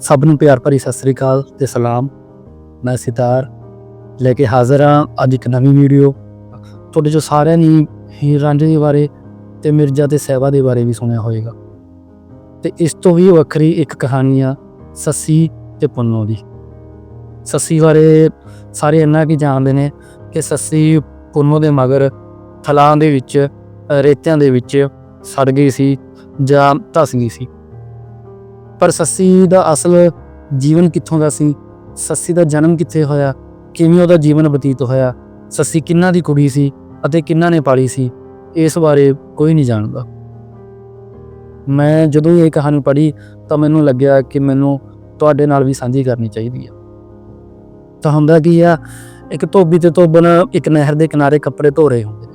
ਸਭ ਨੂੰ ਪਿਆਰ ਭਰੀ ਸਤਿ ਸ੍ਰੀ ਅਕਾਲ ਤੇ ਸਲਾਮ। ਮੈਂ ਸਿਤਾਰ। ਲੈ ਕੇ ਹਾਜ਼ਰ ਹਾਂ ਅੱਜ ਇੱਕ ਨਵੀਂ ਵੀਡੀਓ। ਤੁਹਾਡੇ ਜੋ ਸਾਰਿਆਂ ਨੇ ਹੀਰ ਰਾਂਝੇ ਦੇ ਬਾਰੇ ਤੇ ਮਿਰਜ਼ਾ ਤੇ ਸਹਿਬਾ ਦੇ ਬਾਰੇ ਵੀ ਸੁਣਿਆ ਹੋਵੇਗਾ। ਤੇ ਇਸ ਤੋਂ ਵੀ ਵੱਖਰੀ ਇੱਕ ਕਹਾਣੀ ਆ ਸੱਸੀ ਤੇ ਪੁੰਨੋ ਦੀ। ਸੱਸੀ ਬਾਰੇ ਸਾਰੇ ਇੰਨਾ ਕੀ ਜਾਣਦੇ ਨੇ ਕਿ ਸੱਸੀ ਪੁੰਨੋ ਦੇ ਮਗਰ ਥਲਾਂ ਦੇ ਵਿੱਚ ਰੇਤਿਆਂ ਦੇ ਵਿੱਚ ਸੜ ਗਈ ਸੀ ਜਾਂ ਧਸ ਗਈ ਸੀ। ਪਰ ਸੱਸੀ ਦਾ ਅਸਲ ਜੀਵਨ ਕਿੱਥੋਂ ਦਾ ਸੀ? ਸੱਸੀ ਦਾ ਜਨਮ ਕਿੱਥੇ ਹੋਇਆ? ਕਿਵੇਂ ਉਹਦਾ ਜੀਵਨ ਬਤੀਤ ਹੋਇਆ? ਸੱਸੀ ਕਿੰਨਾ ਦੀ ਕੁੜੀ ਸੀ ਅਤੇ ਕਿੰਨਾ ਨੇ ਪਾਲੀ ਸੀ? ਇਸ ਬਾਰੇ ਕੋਈ ਨਹੀਂ ਜਾਣਦਾ। ਮੈਂ ਜਦੋਂ ਇਹ ਕਹਾਣੀ ਪੜ੍ਹੀ ਤਾਂ ਮੈਨੂੰ ਲੱਗਿਆ ਕਿ ਮੈਨੂੰ ਤੁਹਾਡੇ ਨਾਲ ਵੀ ਸਾਂਝੀ ਕਰਨੀ ਚਾਹੀਦੀ ਆ। ਤਾਂ ਹੁੰਦਾ ਕੀ ਆ? ਇੱਕ ਧੋਬੀ ਤੇ ਧੋਬਨ ਇੱਕ ਨਹਿਰ ਦੇ ਕਿਨਾਰੇ ਕੱਪੜੇ ਧੋ ਰਹੇ ਹੁੰਦੇ ਨੇ।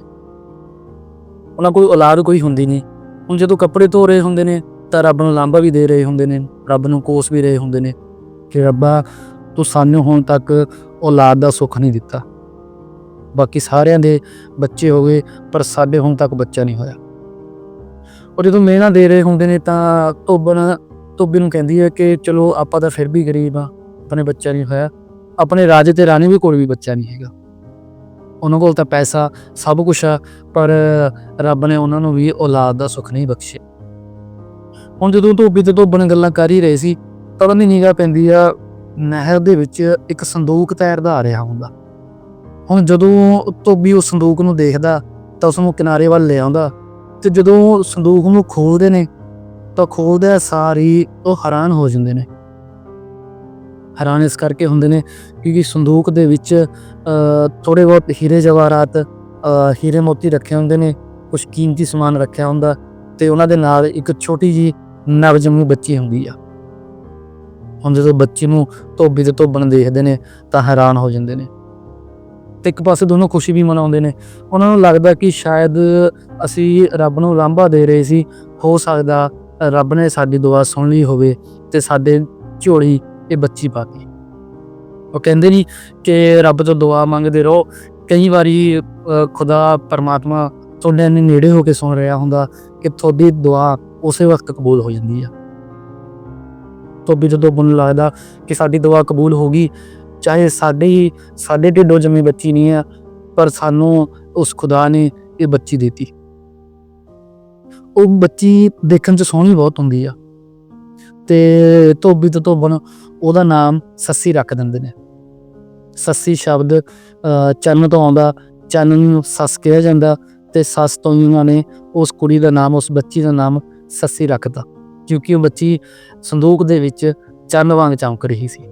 ਉਹਨਾਂ ਕੋਈ ਔਲਾਦ ਕੋਈ ਹੁੰਦੀ ਨਹੀਂ। ਹੁਣ ਜਦੋਂ ਕੱਪੜੇ ਧੋ ਰਹੇ ਹੁੰਦੇ ਨੇ ਤਾਂ ਰੱਬ ਨੂੰ ਲਾਂਭਾ ਵੀ ਦੇ ਰਹੇ ਹੁੰਦੇ ਨੇ, ਰੱਬ ਨੂੰ ਕੋਸ ਵੀ ਰਹੇ ਹੁੰਦੇ ਨੇ ਕਿ ਰੱਬਾ ਤੂੰ ਸਾਨੂੰ ਹੁਣ ਤੱਕ ਔਲਾਦ ਦਾ ਸੁੱਖ ਨਹੀਂ ਦਿੱਤਾ। ਬਾਕੀ ਸਾਰਿਆਂ ਦੇ ਬੱਚੇ ਹੋ ਗਏ, ਪਰ ਸਾਡੇ ਹੁਣ ਤੱਕ ਬੱਚਾ ਨਹੀਂ ਹੋਇਆ। ਔਰ ਜਦੋਂ ਮਿਹਨਤ ਦੇ ਰਹੇ ਹੁੰਦੇ ਨੇ ਤਾਂ ਧੋਬਨ, ਧੋਬੀ ਨੂੰ ਕਹਿੰਦੀ ਹੈ ਕਿ ਚਲੋ ਆਪਾਂ ਤਾਂ ਫਿਰ ਵੀ ਗਰੀਬ ਆ ਆਪਣੇ ਬੱਚਾ ਨਹੀਂ ਹੋਇਆ। ਆਪਣੇ ਰਾਜੇ ਤੇ ਰਾਣੀ ਵੀ ਕੋਲ ਵੀ ਬੱਚਾ ਨਹੀਂ ਹੈਗਾ। ਉਹਨਾਂ ਕੋਲ ਤਾਂ ਪੈਸਾ ਸਭ ਕੁਝ ਆ, ਪਰ ਰੱਬ ਨੇ ਉਹਨਾਂ ਨੂੰ ਵੀ ਔਲਾਦ ਦਾ ਸੁੱਖ ਨਹੀਂ ਬਖਸ਼ਿਆ। ਹੁਣ ਜਦੋਂ ਧੋਬੀ ਤੇ ਧੋਬਣ ਗੱਲਾਂ ਕਰ ਹੀ ਰਹੇ ਸੀ ਤਾਂ ਉਹਨਾਂ ਦੀ ਨਿਗਾਹ ਪੈਂਦੀ ਆ ਨਹਿਰ ਦੇ ਵਿੱਚ ਇੱਕ ਸੰਦੂਕ ਤੈਰਦਾ ਆ ਰਿਹਾ ਹੁੰਦਾ। ਹੁਣ ਜਦੋਂ ਧੋਬੀ ਉਸ ਸੰਦੂਕ ਨੂੰ ਦੇਖਦਾ ਤਾਂ ਉਸ ਨੂੰ ਕਿਨਾਰੇ ਵੱਲ ਲੈ ਆਉਂਦਾ ਤੇ ਜਦੋਂ ਸੰਦੂਕ ਨੂੰ ਖੋਲਦੇ ਨੇ ਤਾਂ ਖੋਲਦੇ ਸਾਰੀ ਉਹ ਹੈਰਾਨ ਹੋ ਜਾਂਦੇ ਨੇ। ਹੈਰਾਨ ਇਸ ਕਰਕੇ ਹੁੰਦੇ ਨੇ ਕਿਉਂਕਿ ਸੰਦੂਕ ਦੇ ਵਿੱਚ ਥੋੜੇ ਬਹੁਤ ਹੀਰੇ ਜਵਾਹਰਾਤ ਅ, ਹੀਰੇ ਮੋਤੀ ਰੱਖੇ ਹੁੰਦੇ ਨੇ ਕੁਝ ਕੀਮਤੀ ਸਮਾਨ ਰੱਖਿਆ ਹੁੰਦਾ ਤੇ ਉਹਨਾਂ ਦੇ ਨਾਲ ਇੱਕ ਛੋਟੀ ਜੀ ਨਵਜੰਮੀ ਬੱਚੀ ਹੁੰਦੀ ਆ। ਹੁਣ ਜਦੋਂ ਬੱਚੇ ਨੂੰ ਧੋਬੀ ਤੇ ਧੋਬਣ ਦੇਖਦੇ ਨੇ, ਤਾਂ ਹੈਰਾਨ ਹੋ ਜਾਂਦੇ ਨੇ। ਤੇ ਇੱਕ ਪਾਸੇ ਦੋਨੋਂ ਖੁਸ਼ੀ ਵੀ ਮਨਾਉਂਦੇ ਨੇ। ਉਹਨਾਂ ਨੂੰ ਲੱਗਦਾ ਕਿ ਸ਼ਾਇਦ ਅਸੀਂ ਰੱਬ ਨੂੰ ਲਾਂਭਾ ਦੇ ਰਹੇ ਸੀ। ਹੋ ਸਕਦਾ ਰੱਬ ਨੇ ਸਾਡੀ ਦੁਆ ਸੁਣ ਲਈ ਹੋਵੇ ਤੇ ਸਾਡੇ ਝੋਲੀ ਇਹ ਬੱਚੀ ਪਾਤੀ ਉਹ ਕਹਿੰਦੇ ਨਹੀਂ ਕਿ ਰੱਬ ਤੋਂ ਦੁਆ ਮੰਗਦੇ ਰਹੋ। ਕਈ ਵਾਰੀ ਖੁਦਾ ਪਰਮਾਤਮਾ ਤੁਹਾਡੇ ਨੇੜੇ ਹੋ ਕੇ ਸੁਣ ਰਿਹਾ ਹੁੰਦਾ ਕਿ ਤੁਹਾਡੀ ਦੁਆ ਉਸੇ ਵਕਤ ਕਬੂਲ ਹੋ ਜਾਂਦੀ ਆ। ਤੋਂ ਵੀ ਜਦੋਂ ਬੁਨ ਲੱਗਦਾ ਕਿ ਸਾਡੀ ਦੁਆ ਕਬੂਲ ਹੋ ਗਈ ਚਾਹੇ ਸਾਡੇ ਹੀ ਸਾਡੇ ਢਿੱਡੋਂ ਜੰਮੀ ਬੱਚੀ ਨਹੀਂ ਆ ਪਰ ਸਾਨੂੰ ਉਸ ਖੁਦਾ ਨੇ ਇਹ ਬੱਚੀ ਦਿੱਤੀ। ਉਹ ਬੱਚੀ ਦੇਖਣ 'ਚ ਸੋਹਣੀ ਬਹੁਤ ਹੁੰਦੀ ਆ। ਤੇ ਧੋਬੀ ਤੋਂ ਧੋਬਣ ਉਹਦਾ ਨਾਮ ਸੱਸੀ ਰੱਖ ਦਿੰਦੇ ਨੇ। ਸੱਸੀ ਸ਼ਬਦ ਅ, ਚੰਨ ਤੋਂ ਆਉਂਦਾ ਚੰਨ ਨੂੰ ਸੱਸ ਕਿਹਾ ਜਾਂਦਾ ਤੇ ਸੱਸ ਤੋਂ ਹੀ ਉਹਨਾਂ ਨੇ ਉਸ ਕੁੜੀ ਦਾ ਨਾਮ ਉਸ ਬੱਚੀ ਦਾ ਨਾਮ ਸੱਸੀ ਰੱਖਦਾ, ਕਿਉਂਕਿ ਉਹ ਬੱਚੀ ਸੰਦੂਕ ਦੇ ਵਿੱਚ ਚੰਨ ਵਾਂਗ ਚਮਕ ਰਹੀ ਸੀ।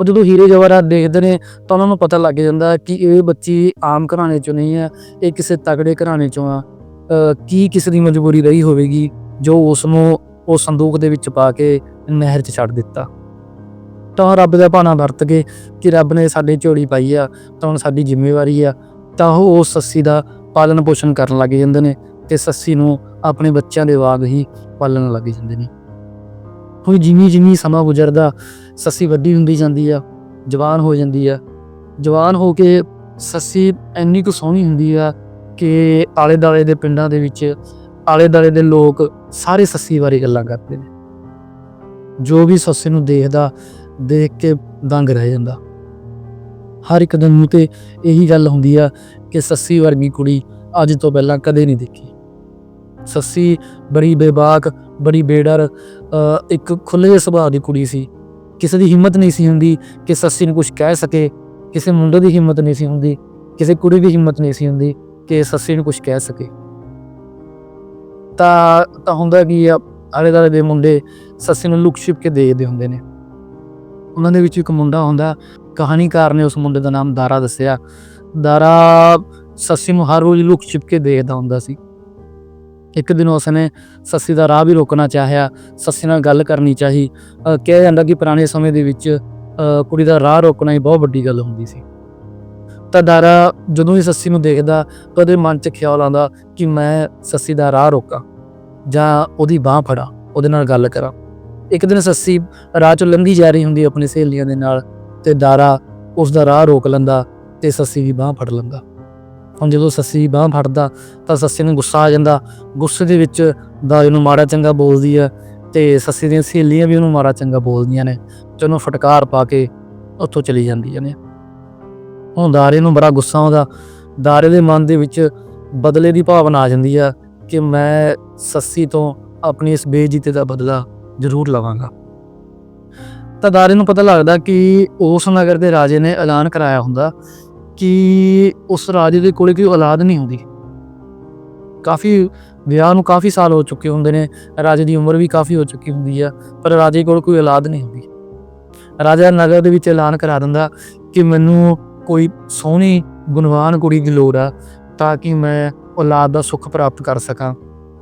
ਉਹ ਜਦੋਂ ਹੀਰੇ ਜਵਾਹਰਾਤ ਦੇਖਦੇ ਨੇ, ਤਾਂ ਉਹਨਾਂ ਨੂੰ ਪਤਾ ਲੱਗ ਜਾਂਦਾ ਕਿ ਇਹ ਬੱਚੀ ਆਮ ਘਰਾਣੇ ਚੋਂ ਨਹੀਂ ਹੈ, ਇਹ ਕਿਸੇ ਤਗੜੇ ਘਰਾਣੇ ਚੋਂ ਆ। ਕੀ ਕਿਸੇ ਦੀ ਮਜਬੂਰੀ ਰਹੀ ਹੋਵੇਗੀ ਜੋ ਉਸ ਨੂੰ ਉਹ ਸੰਦੂਕ ਦੇ ਵਿੱਚ ਪਾ ਕੇ ਨਹਿਰ 'ਚ ਛੱਡ ਦਿੱਤਾ? ਤਾਂ ਰੱਬ ਦਾ ਭਾਣਾ ਵਰਤ ਕੇ ਕਿ ਰੱਬ ਨੇ ਸਾਡੀ ਝੋਲੀ ਪਾਈ ਆ, ਤਾਂ ਹੁਣ ਸਾਡੀ ਜ਼ਿੰਮੇਵਾਰੀ ਆ। ਤਾਂ ਉਹ ਉਸ ਸੱਸੀ ਦਾ ਪਾਲਣ ਪੋਸ਼ਣ ਕਰਨ ਲੱਗ ਜਾਂਦੇ ਨੇ। ਤੇ ਸੱਸੀ ਨੂੰ ਆਪਣੇ ਬੱਚਿਆਂ ਦੇ ਵਾਂਗ ਹੀ ਪਾਲਣ ਲੱਗ ਜਾਂਦੇ ਨੇ। ਹੁਣ ਜਿਵੇਂ ਜਿਵੇਂ ਸਮਾਂ ਗੁਜ਼ਰਦਾ, ਸੱਸੀ ਵੱਡੀ ਹੁੰਦੀ ਜਾਂਦੀ ਆ, ਜਵਾਨ ਹੋ ਜਾਂਦੀ ਆ। ਜਵਾਨ ਹੋ ਕੇ ਸੱਸੀ ਇੰਨੀ ਕੁ ਸੋਹਣੀ ਹੁੰਦੀ ਆ ਕਿ ਆਲੇ ਦਾਲੇ ਦੇ ਪਿੰਡਾਂ ਦੇ ਵਿੱਚ ਆਲੇ ਦਾਲੇ ਦੇ ਲੋਕ ਸਾਰੇ ਸੱਸੀ ਬਾਰੇ ਗੱਲਾਂ ਕਰਦੇ ਨੇ। ਜੋ ਵੀ ਸੱਸੀ ਨੂੰ ਦੇਖਦਾ, ਦੇਖ ਕੇ ਦੰਗ ਰਹਿ ਜਾਂਦਾ। ਹਰ ਇੱਕ ਦਿਨ ਮੂੰਹ ਤੇ ਇਹੀ ਗੱਲ ਹੁੰਦੀ ਆ ਕਿ ਸੱਸੀ ਵਰਗੀ ਕੁੜੀ ਅੱਜ ਤੋਂ ਪਹਿਲਾਂ ਕਦੇ ਨਹੀਂ ਦੇਖੀ। ਸੱਸੀ ਬੜੀ ਬੇਬਾਕ ਬੜੀ ਬੇਡਰ ਅ, ਇੱਕ ਖੁੱਲ੍ਹੇ ਸੁਭਾਅ ਦੀ ਕੁੜੀ ਸੀ। ਕਿਸੇ ਦੀ ਹਿੰਮਤ ਨਹੀਂ ਸੀ ਹੁੰਦੀ ਕਿ ਸੱਸੀ ਨੂੰ ਕੁਝ ਕਹਿ ਸਕੇ। ਕਿਸੇ ਮੁੰਡੇ ਦੀ ਹਿੰਮਤ ਨਹੀਂ ਸੀ ਹੁੰਦੀ ਕਿਸੇ ਕੁੜੀ ਦੀ ਹਿੰਮਤ ਨਹੀਂ ਸੀ ਹੁੰਦੀ ਕਿ ਸੱਸੀ ਨੂੰ ਕੁਝ ਕਹਿ ਸਕੇ। ਤਾਂ ਤਾਂ ਹੁੰਦਾ ਕਿ ਆਲੇ ਦੁਆਲੇ ਦੇ ਮੁੰਡੇ ਸੱਸੀ ਨੂੰ ਲੁਕ ਛਿਪ ਕੇ ਦੇਖਦੇ ਹੁੰਦੇ ਨੇ। ਉਹਨਾਂ ਦੇ ਵਿੱਚ ਇੱਕ ਮੁੰਡਾ ਹੁੰਦਾ ਕਹਾਣੀਕਾਰ ਨੇ ਉਸ ਮੁੰਡੇ ਦਾ ਨਾਮ ਦਾਰਾ ਦੱਸਿਆ। ਦਾਰਾ ਸੱਸੀ ਨੂੰ ਹਰ ਰੋਜ਼ ਲੁੱਕ ਛਿਪ ਕੇ ਦੇਖਦਾ ਹੁੰਦਾ ਸੀ। ਇੱਕ ਦਿਨ ਉਸਨੇ ਸੱਸੀ ਦਾ ਰਾਹ ਵੀ ਰੋਕਣਾ ਚਾਹਿਆ, ਸੱਸੀ ਨਾਲ ਗੱਲ ਕਰਨੀ ਚਾਹੀ। ਕਿਹਾ ਜਾਂਦਾ ਕਿ ਪੁਰਾਣੇ ਸਮੇਂ ਦੇ ਵਿੱਚ ਕੁੜੀ ਦਾ ਰਾਹ ਰੋਕਣਾ ਹੀ ਬਹੁਤ ਵੱਡੀ ਗੱਲ ਹੁੰਦੀ ਸੀ। ਤਾਂ ਦਾਰਾ ਜਦੋਂ ਹੀ ਸੱਸੀ ਨੂੰ ਦੇਖਦਾ, ਤਾਂ ਉਹਦੇ ਮਨ 'ਚ ਖਿਆਲ ਆਉਂਦਾ ਕਿ ਮੈਂ ਸੱਸੀ ਦਾ ਰਾਹ ਰੋਕਾਂ, ਜਾਂ ਉਹਦੀ ਬਾਹ ਫੜਾਂ, ਉਹਦੇ ਨਾਲ ਗੱਲ ਕਰਾਂ। ਇੱਕ ਦਿਨ ਸੱਸੀ ਰਾਹ 'ਚੋਂ ਲੰਘੀ ਜਾ ਰਹੀ ਹੁੰਦੀ ਆਪਣੀ ਸਹੇਲੀਆਂ ਦੇ ਨਾਲ, ਤੇ ਦਾਰਾ ਉਸ ਦਾ ਰਾਹ ਰੋਕ ਲੈਂਦਾ ਤੇ ਸੱਸੀ ਦੀ ਬਾਹ ਫੜ ਲੈਂਦਾ। ਹੁਣ ਜਦੋਂ ਸੱਸੀ ਬਾਹ ਫੜਦਾ ਤਾਂ ਸੱਸੀ ਨੂੰ ਗੁੱਸਾ ਆ ਜਾਂਦਾ। ਗੁੱਸੇ ਦੇ ਵਿੱਚ ਦਾਜ ਨੂੰ ਮਾੜਾ ਚੰਗਾ ਬੋਲਦੀ ਆ ਤੇ ਸੱਸੀ ਦੀਆਂ ਸਹੇਲੀਆਂ ਵੀ ਉਹਨੂੰ ਮਾੜਾ ਚੰਗਾ ਬੋਲਦੀਆਂ ਨੇ ਤੇ ਉਹਨੂੰ ਫਟਕਾਰ ਪਾ ਕੇ ਉੱਥੋਂ ਚਲੀ ਜਾਂਦੀਆਂ ਨੇ। ਹੁਣ ਦਾਰੇ ਨੂੰ ਬੜਾ ਗੁੱਸਾ ਆਉਂਦਾ। ਦਾਰੇ ਦੇ ਮਨ ਦੇ ਵਿੱਚ ਬਦਲੇ ਦੀ ਭਾਵਨਾ ਆ ਜਾਂਦੀ ਆ ਕਿ ਮੈਂ ਸੱਸੀ ਤੋਂ ਆਪਣੀ ਇਸ ਬੇਇੱਜ਼ਤੀ ਦਾ ਬਦਲਾ ਜ਼ਰੂਰ ਲਵਾਂਗਾ। ਤਾਂ ਦਾਰੇ ਨੂੰ ਪਤਾ ਲੱਗਦਾ ਕਿ ਉਸ ਨਗਰ ਦੇ ਰਾਜੇ ਨੇ ਐਲਾਨ ਕਰਾਇਆ ਹੁੰਦਾ ਕਿ ਉਸ ਰਾਜੇ ਦੇ ਕੋਲੇ ਕੋਈ ਔਲਾਦ ਨਹੀਂ ਹੁੰਦੀ। ਕਾਫੀ ਵਿਆਹ ਨੂੰ ਕਾਫੀ ਸਾਲ ਹੋ ਚੁੱਕੇ ਹੁੰਦੇ ਨੇ, ਰਾਜੇ ਦੀ ਉਮਰ ਵੀ ਕਾਫੀ ਹੋ ਚੁੱਕੀ ਹੁੰਦੀ ਆ, ਪਰ ਰਾਜੇ ਕੋਲ ਕੋਈ ਔਲਾਦ ਨਹੀਂ ਹੁੰਦੀ। ਰਾਜਾ ਨਗਰ ਦੇ ਵਿੱਚ ਐਲਾਨ ਕਰਾ ਦਿੰਦਾ ਕਿ ਮੈਨੂੰ ਕੋਈ ਸੋਹਣੀ ਗੁਣਵਾਨ ਕੁੜੀ ਦੀ ਲੋੜ ਆ, ਤਾਂ ਕਿ ਮੈਂ ਔਲਾਦ ਦਾ ਸੁੱਖ ਪ੍ਰਾਪਤ ਕਰ ਸਕਾਂ,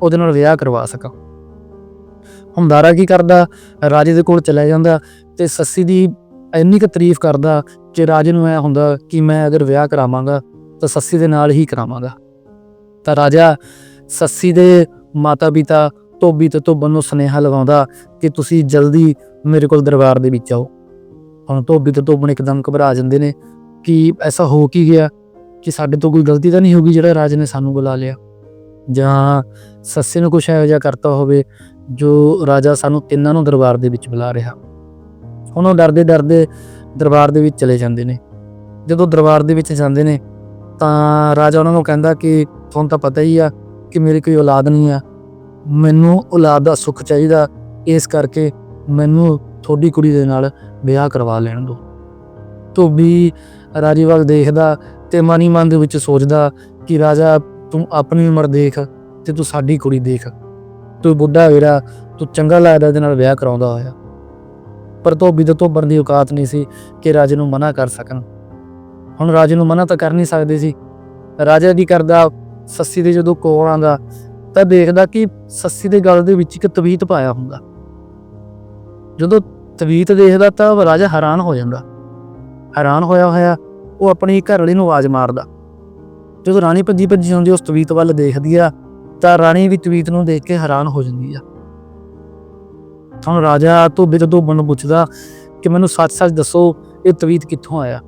ਉਹਦੇ ਨਾਲ ਵਿਆਹ ਕਰਵਾ ਸਕਾਂ। ਹੁੰਦਾਰਾ ਕੀ ਕਰਦਾ? ਰਾਜੇ ਦੇ ਕੋਲ ਚਲਾ ਜਾਂਦਾ ਤੇ ਸੱਸੀ ਦੀ ਇੰਨੀ ਕੁ ਤਾਰੀਫ ਕਰਦਾ ਕਿ ਰਾਜੇ ਨੂੰ ਐ ਹੁੰਦਾ ਕਿ ਮੈਂ ਅਗਰ ਵਿਆਹ ਕਰਾਵਾਂਗਾ, ਤਾਂ ਸੱਸੀ ਦੇ ਨਾਲ ਹੀ ਕਰਾਵਾਂਗਾ। ਤਾਂ ਰਾਜਾ ਸੱਸੀ ਦੇ ਮਾਤਾ ਪਿਤਾ ਧੋਬੀ ਤੇ ਧੋਬਨ ਨੂੰ ਸੁਨੇਹਾ ਲਗਾਉਂਦਾ ਕਿ ਤੁਸੀਂ ਜਲਦੀ ਮੇਰੇ ਕੋਲ ਦਰਬਾਰ ਦੇ ਵਿੱਚ ਆਓ। ਹੁਣ ਧੋਬੀ ਤੇ ਧੋਬਨ ਇੱਕਦਮ ਘਬਰਾ ਜਾਂਦੇ ਨੇ ਕਿ ਐਸਾ ਹੋ ਕੀ ਗਿਆ ਕਿ ਸਾਡੇ ਤੋਂ ਕੋਈ ਗਲਤੀ ਤਾਂ ਨਹੀਂ ਹੋ ਗਈ ਜਿਹੜਾ ਰਾਜ ਨੇ ਸਾਨੂੰ ਬੁਲਾ ਲਿਆ। ਜਾਂ ਸੱਸੇ ਨੂੰ ਕੁਛ ਇਹੋ ਜਿਹਾ ਕਰਤਾ ਹੋਵੇ ਜੋ ਰਾਜਾ ਸਾਨੂੰ ਤਿੰਨਾਂ ਨੂੰ ਦਰਬਾਰ ਦੇ ਵਿੱਚ ਬੁਲਾ ਰਿਹਾ। ਹੁਣ ਉਹ ਡਰਦੇ ਡਰਦੇ ਦਰਬਾਰ ਦੇ ਵਿੱਚ ਚਲੇ ਜਾਂਦੇ ਨੇ। ਜਦੋਂ ਦਰਬਾਰ ਦੇ ਵਿੱਚ ਜਾਂਦੇ ਨੇ, ਤਾਂ ਰਾਜਾ ਉਹਨਾਂ ਨੂੰ ਕਹਿੰਦਾ ਕਿ ਤੁਹਾਨੂੰ ਤਾਂ ਪਤਾ ਹੀ ਆ ਕਿ ਮੇਰੀ ਕੋਈ ਔਲਾਦ ਨਹੀਂ ਆ। ਮੈਨੂੰ ਔਲਾਦ ਦਾ ਸੁੱਖ ਚਾਹੀਦਾ, ਇਸ ਕਰਕੇ ਮੈਨੂੰ ਤੁਹਾਡੀ ਕੁੜੀ ਦੇ ਨਾਲ ਵਿਆਹ ਕਰਵਾ ਲੈਣ ਦਿਓ। ਧੋਬੀ ਰਾਜੇ ਵੱਲ ਦੇਖਦਾ ਤੇ ਮਨ ਹੀ ਮਨ ਦੇ ਵਿੱਚ ਸੋਚਦਾ ਕਿ, ਰਾਜਾ, ਤੂੰ ਆਪਣੀ ਉਮਰ ਦੇਖ ਤੇ ਤੂੰ ਸਾਡੀ ਕੁੜੀ ਦੇਖ। ਤੂੰ ਬੁੱਢਾ ਵੇਰਾ, ਤੂੰ ਚੰਗਾ ਲੱਗਦਾ ਇਹਦੇ ਨਾਲ ਵਿਆਹ ਕਰਾਉਂਦਾ ਹੋਇਆ। ਪਰ ਧੋਬੀ ਦੇ ਧੋਬਰ ਦੀ ਔਕਾਤ ਨਹੀਂ ਸੀ ਕਿ ਰਾਜੇ ਨੂੰ ਮਨਾ ਕਰ ਸਕਣ। ਹੁਣ ਰਾਜੇ ਨੂੰ ਮਨਾ ਤਾਂ ਕਰ ਨਹੀਂ ਸਕਦੇ ਸੀ। ਰਾਜਾ ਕੀ ਕਰਦਾ? ਸੱਸੀ ਦੇ ਜਦੋਂ ਕੋਲ ਆਂਦਾ ਤਾਂ ਦੇਖਦਾ ਕਿ ਸੱਸੀ ਦੇ ਗਲ ਦੇ ਵਿੱਚ ਇੱਕ ਤਵੀਤ ਪਾਇਆ ਹੁੰਦਾ। ਜਦੋਂ ਤਵੀਤ ਦੇਖਦਾ ਤਾਂ ਰਾਜਾ ਹੈਰਾਨ ਹੋ ਜਾਂਦਾ। ਹੈਰਾਨ ਹੋਇਆ ਹੋਇਆ ਉਹ ਆਪਣੀ ਘਰ ਵਾਲੀ ਨੂੰ ਆਵਾਜ਼ ਮਾਰਦਾ। ਜਦੋਂ ਰਾਣੀ ਭੱਜੀ ਭੱਜੀ ਆਉਂਦੀ, ਉਸ ਤਵੀਤ ਵੱਲ ਦੇਖਦੀ ਆ, ਤਾਂ ਰਾਣੀ ਵੀ ਤਵੀਤ ਨੂੰ ਦੇਖ ਕੇ ਹੈਰਾਨ ਹੋ ਜਾਂਦੀ ਆ। ਹੁਣ ਰਾਜਾ ਧੋਬੇ ਤੋਂ ਧੋਬਣ ਨੂੰ ਪੁੱਛਦਾ ਕਿ ਮੈਨੂੰ ਸੱਚ-ਸੱਚ ਦੱਸੋ, ਇਹ ਤਵੀਤ ਕਿੱਥੋਂ ਆਇਆ?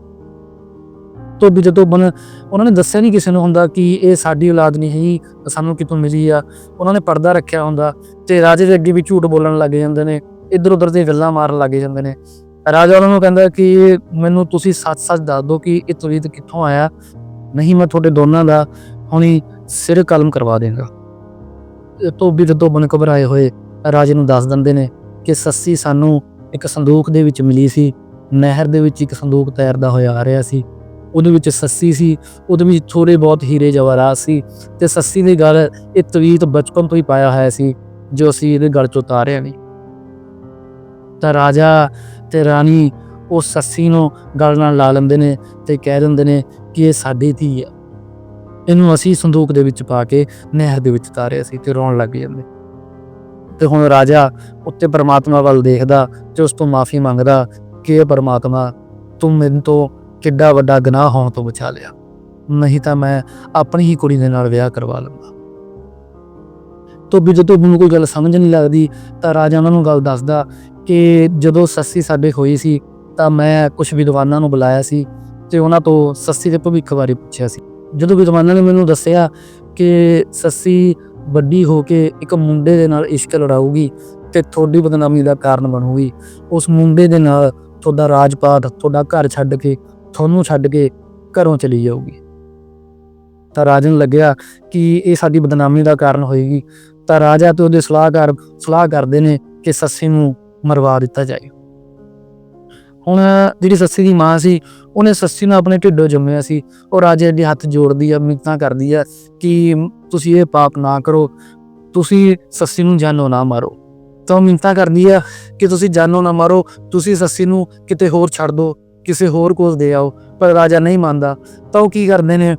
ਧੋਬੀ ਤੇ ਧੋਬਣ ਉਹਨਾਂ ਨੇ ਦੱਸਿਆ ਨਹੀਂ ਕਿਸੇ ਨੂੰ ਹੁੰਦਾ ਕਿ ਇਹ ਸਾਡੀ ਔਲਾਦ ਨਹੀਂ ਹੈਗੀ ਸਾਨੂੰ ਕਿਤੋਂ ਮਿਲੀ ਆ? ਉਹਨਾਂ ਨੇ ਪਰਦਾ ਰੱਖਿਆ ਹੁੰਦਾ ਤੇ ਰਾਜੇ ਦੇ ਅੱਗੇ ਵੀ ਝੂਠ ਬੋਲਣ ਲੱਗ ਜਾਂਦੇ ਨੇ ਇੱਧਰ ਉੱਧਰ ਦੀਆਂ ਗੱਲਾਂ ਮਾਰਨ ਲੱਗ ਜਾਂਦੇ ਨੇ। ਰਾਜਾ ਉਹਨਾਂ ਨੂੰ ਕਹਿੰਦਾ ਕਿ ਮੈਨੂੰ ਤੁਸੀਂ ਸੱਚ-ਸੱਚ ਦੱਸ ਦਿਓ ਕਿ ਇਹ ਤਵੀਤ ਕਿੱਥੋਂ ਆਇਆ? ਨਹੀਂ, ਮੈਂ ਤੁਹਾਡੇ ਦੋਨਾਂ ਦਾ ਹੁਣੀ ਸਿਰ ਕਲਮ ਕਰਵਾ ਦੇਗਾ। ਧੋਬੀ ਤੇ ਧੋਬਣ ਘਬਰਾਏ ਹੋਏ, ਰਾਜੇ ਨੂੰ ਦੱਸ ਦਿੰਦੇ ਨੇ ਕਿ ਸੱਸੀ ਸਾਨੂੰ ਇੱਕ ਸੰਦੂਕ ਦੇ ਵਿੱਚ ਮਿਲੀ ਸੀ, ਨਹਿਰ ਦੇ ਵਿੱਚ ਇੱਕ ਸੰਦੂਕ ਤੈਰਦਾ ਹੋਇਆ ਆ ਰਿਹਾ ਸੀ। ਉਹਦੇ ਵਿੱਚ ਸੱਸੀ ਸੀ, ਉਹਦੇ ਵਿੱਚ ਥੋੜੇ ਬਹੁਤ ਹੀਰੇ ਜਵਾਹਰਾਤ ਸੀ ਤੇ ਸੱਸੀ ਦੇ ਗਲ ਇਹ ਤਵੀਤ ਬਚਪਨ ਤੋਂ ਹੀ ਪਾਇਆ ਹੋਇਆ ਸੀ, ਜੋ ਅਸੀਂ ਇਹਦੇ ਗਲ ਚੋਂ ਉਤਾਰਿਆ ਨਹੀਂ। ਤਾਂ ਰਾਜਾ ਤੇ ਰਾਣੀ ਉਹ ਸੱਸੀ ਨੂੰ ਗਲ ਨਾਲ ਲਾ ਲੈਂਦੇ ਨੇ ਤੇ ਕਹਿ ਦਿੰਦੇ ਨੇ ਕਿ ਇਹ ਸਾਡੀ ਧੀ ਆ। ਇਹਨੂੰ ਅਸੀਂ ਸੰਦੂਕ ਦੇ ਵਿੱਚ ਪਾ ਕੇ ਨਹਿਰ ਦੇ ਵਿੱਚ ਉਤਾਰਿਆ ਸੀ ਤੇ ਰੋਣ ਲੱਗ ਜਾਂਦੇ। ਤੇ ਹੁਣ ਰਾਜਾ ਉੱਤੇ ਪਰਮਾਤਮਾ ਵੱਲ ਦੇਖਦਾ ਤੇ ਉਸ ਤੋਂ ਮਾਫੀ ਮੰਗਦਾ ਕਿ ਇਹ ਪਰਮਾਤਮਾ ਤੂੰ ਮੈਨੂੰ ਤੋਂ ਕਿੱਡਾ ਵੱਡਾ ਗੁਨਾਹ ਹੋਣ ਤੋਂ ਬਚਾ ਲਿਆ। ਨਹੀਂ ਤਾਂ ਮੈਂ ਆਪਣੀ ਹੀ ਕੁੜੀ ਦੇ ਨਾਲ ਵਿਆਹ ਕਰਵਾ ਲਵਾਂਗਾ ਤੋਂ ਵੀ ਜਦੋਂ ਮੈਨੂੰ ਕੋਈ ਗੱਲ ਸਮਝ ਨਹੀਂ ਲੱਗਦੀ, ਤਾਂ ਰਾਜਾ ਉਹਨਾਂ ਨੂੰ ਗੱਲ ਦੱਸਦਾ ਕਿ ਜਦੋਂ ਸੱਸੀ ਸਾਡੇ ਹੋਈ ਸੀ, ਤਾਂ ਮੈਂ ਕੁਝ ਵਿਦਵਾਨਾਂ ਨੂੰ ਬੁਲਾਇਆ ਸੀ ਤੇ ਉਹਨਾਂ ਤੋਂ ਸੱਸੀ ਦੇ ਭਵਿੱਖ ਬਾਰੇ ਪੁੱਛਿਆ ਸੀ। ਜਦੋਂ ਵਿਦਵਾਨਾਂ ਨੇ ਮੈਨੂੰ ਦੱਸਿਆ ਕਿ ਸੱਸੀ ਵੱਡੀ ਹੋ ਕੇ ਇੱਕ ਮੁੰਡੇ ਦੇ ਨਾਲ ਇਸ਼ਕ ਲੜਾਊਗੀ ਤੇ ਤੁਹਾਡੀ ਬਦਨਾਮੀ ਦਾ ਕਾਰਨ ਬਣੂਗੀ। ਉਸ ਮੁੰਡੇ ਦੇ ਨਾਲ ਤੁਹਾਡਾ ਰਾਜਪਾਤ ਤੁਹਾਡਾ ਘਰ ਛੱਡ ਕੇ, ਤੁਹਾਨੂੰ ਛੱਡ ਕੇ ਘਰੋਂ ਚਲੀ ਜਾਊਗੀ। ਤਾਂ ਰਾਜਾ ਨੂੰ ਲੱਗਿਆ ਕਿ ਇਹ ਸਾਡੀ ਬਦਨਾਮੀ ਦਾ ਕਾਰਨ ਹੋਏਗੀ। ਤਾਂ ਰਾਜਾ ਤੇ ਉਹਦੇ ਸਲਾਹਕਾਰ ਸਲਾਹ ਕਰਦੇ ਨੇ ਕਿ ਸੱਸੀ ਨੂੰ ਮਰਵਾ ਦਿੱਤਾ ਜਾਏ। ਹੁਣ ਜਿਹੜੀ ਸੱਸੀ ਦੀ ਮਾਂ ਸੀ, ਉਹਨੇ ਸੱਸੀ ਨੂੰ ਆਪਣੇ ਢਿੱਡੋਂ ਜੰਮਿਆ ਸੀ। ਉਹ ਰਾਜੇ ਅੱਗੇ ਹੱਥ ਜੋੜਦੀ ਆ ਮਿੰਤਾਂ ਕਰਦੀ ਆ ਕਿ ਤੁਸੀਂ ਇਹ ਪਾਪ ਨਾ ਕਰੋ, ਤੁਸੀਂ ਸੱਸੀ ਨੂੰ ਜਾਨੋ ਨਾ ਮਾਰੋ। ਤਾਂ ਉਹ ਕਰਦੀ ਆ ਕਿ ਤੁਸੀਂ ਜਾਨੋ ਨਾ ਮਾਰੋ, ਤੁਸੀਂ ਸੱਸੀ ਨੂੰ ਕਿਤੇ ਹੋਰ ਛੱਡ ਦਿਓ ਕਿਸੇ ਹੋਰ ਕੋਲ ਦੇ ਆਓ, ਪਰ ਰਾਜਾ ਨਹੀਂ ਮੰਨਦਾ। ਤਾਂ ਉਹ ਕੀ ਕਰਦੇ ਨੇ?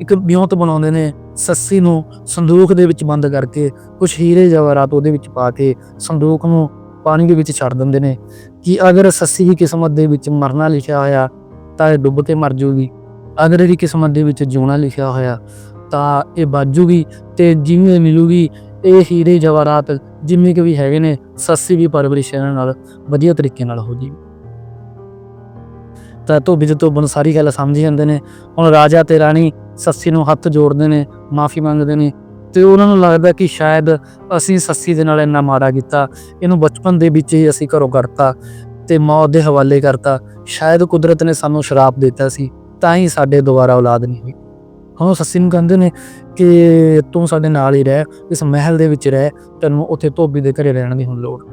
ਇੱਕ ਵਿਉਂਤ ਬਣਾਉਂਦੇ ਨੇ ਸੱਸੀ ਨੂੰ ਸੰਦੂਕ ਦੇ ਵਿੱਚ ਬੰਦ ਕਰਕੇ ਕੁਝ ਹੀਰੇ ਜਵਾਹਰਾਤ ਉਹਦੇ ਵਿੱਚ ਪਾ ਕੇ ਸੰਦੂਕ ਨੂੰ ਪਾਣੀ ਦੇ ਵਿੱਚ ਛੱਡ ਦਿੰਦੇ ਨੇ। ਕਿ ਅਗਰ ਸੱਸੀ ਦੀ ਕਿਸਮਤ ਦੇ ਵਿੱਚ ਮਰਨਾ ਲਿਖਿਆ ਹੋਇਆ, ਤਾਂ ਇਹ ਡੁੱਬ ਕੇ ਮਰ ਜੂਗੀ। ਅਗਰ ਇਹਦੀ ਕਿਸਮਤ ਦੇ ਵਿੱਚ ਜਿਉਣਾ ਲਿਖਿਆ ਹੋਇਆ, ਤਾਂ ਇਹ ਬਾਜੂਗੀ ਤੇ ਜਿਵੇਂ ਮਿਲੂਗੀ ਇਹ ਹੀਰੇ ਜਵਾਹਰਾਤ ਜਿੰਨੇ ਕਿ ਵੀ ਹੈਗੇ ਨੇ, ਸੱਸੀ ਵੀ ਪਰਵਰਿਸ਼ ਇਹਨਾਂ ਨਾਲ ਵਧੀਆ ਤਰੀਕੇ ਨਾਲ ਹੋ ਜੀ ਤਾਂ ਧੋਬੀ ਤੇ ਧੋਬਨ ਨੂੰ ਸਾਰੀ ਗੱਲ ਸਮਝ ਜਾਂਦੇ ਨੇ। ਹੁਣ ਰਾਜਾ ਤੇ ਰਾਣੀ ਸੱਸੀ ਨੂੰ ਹੱਥ ਜੋੜਦੇ ਨੇ, ਮਾਫੀ ਮੰਗਦੇ ਨੇ ਤੇ ਉਹਨਾਂ ਨੂੰ ਲੱਗਦਾ ਕਿ ਸ਼ਾਇਦ ਅਸੀਂ ਸੱਸੀ ਦੇ ਨਾਲ ਇੰਨਾ ਮਾੜਾ ਕੀਤਾ, ਇਹਨੂੰ ਬਚਪਨ ਦੇ ਵਿੱਚ ਹੀ ਅਸੀਂ ਘਰੋਂ ਕਰਤਾ ਤੇ ਮੌਤ ਦੇ ਹਵਾਲੇ ਕਰਤਾ। ਸ਼ਾਇਦ ਕੁਦਰਤ ਨੇ ਸਾਨੂੰ ਸ਼ਰਾਪ ਦਿੱਤਾ ਸੀ, ਤਾਂ ਹੀ ਸਾਡੇ ਦੁਬਾਰਾ ਔਲਾਦ ਨਹੀਂ ਹੋਈ। ਹੁਣ ਉਹ ਸੱਸੀ ਨੂੰ ਕਹਿੰਦੇ ਨੇ ਕਿ ਤੂੰ ਸਾਡੇ ਨਾਲ ਹੀ ਰਹਿ, ਇਸ ਮਹਿਲ ਦੇ ਵਿੱਚ ਰਹਿ, ਤੈਨੂੰ ਉੱਥੇ ਧੋਬੀ ਦੇ ਘਰੇ ਰਹਿਣ ਦੀ ਹੁਣ ਲੋੜ।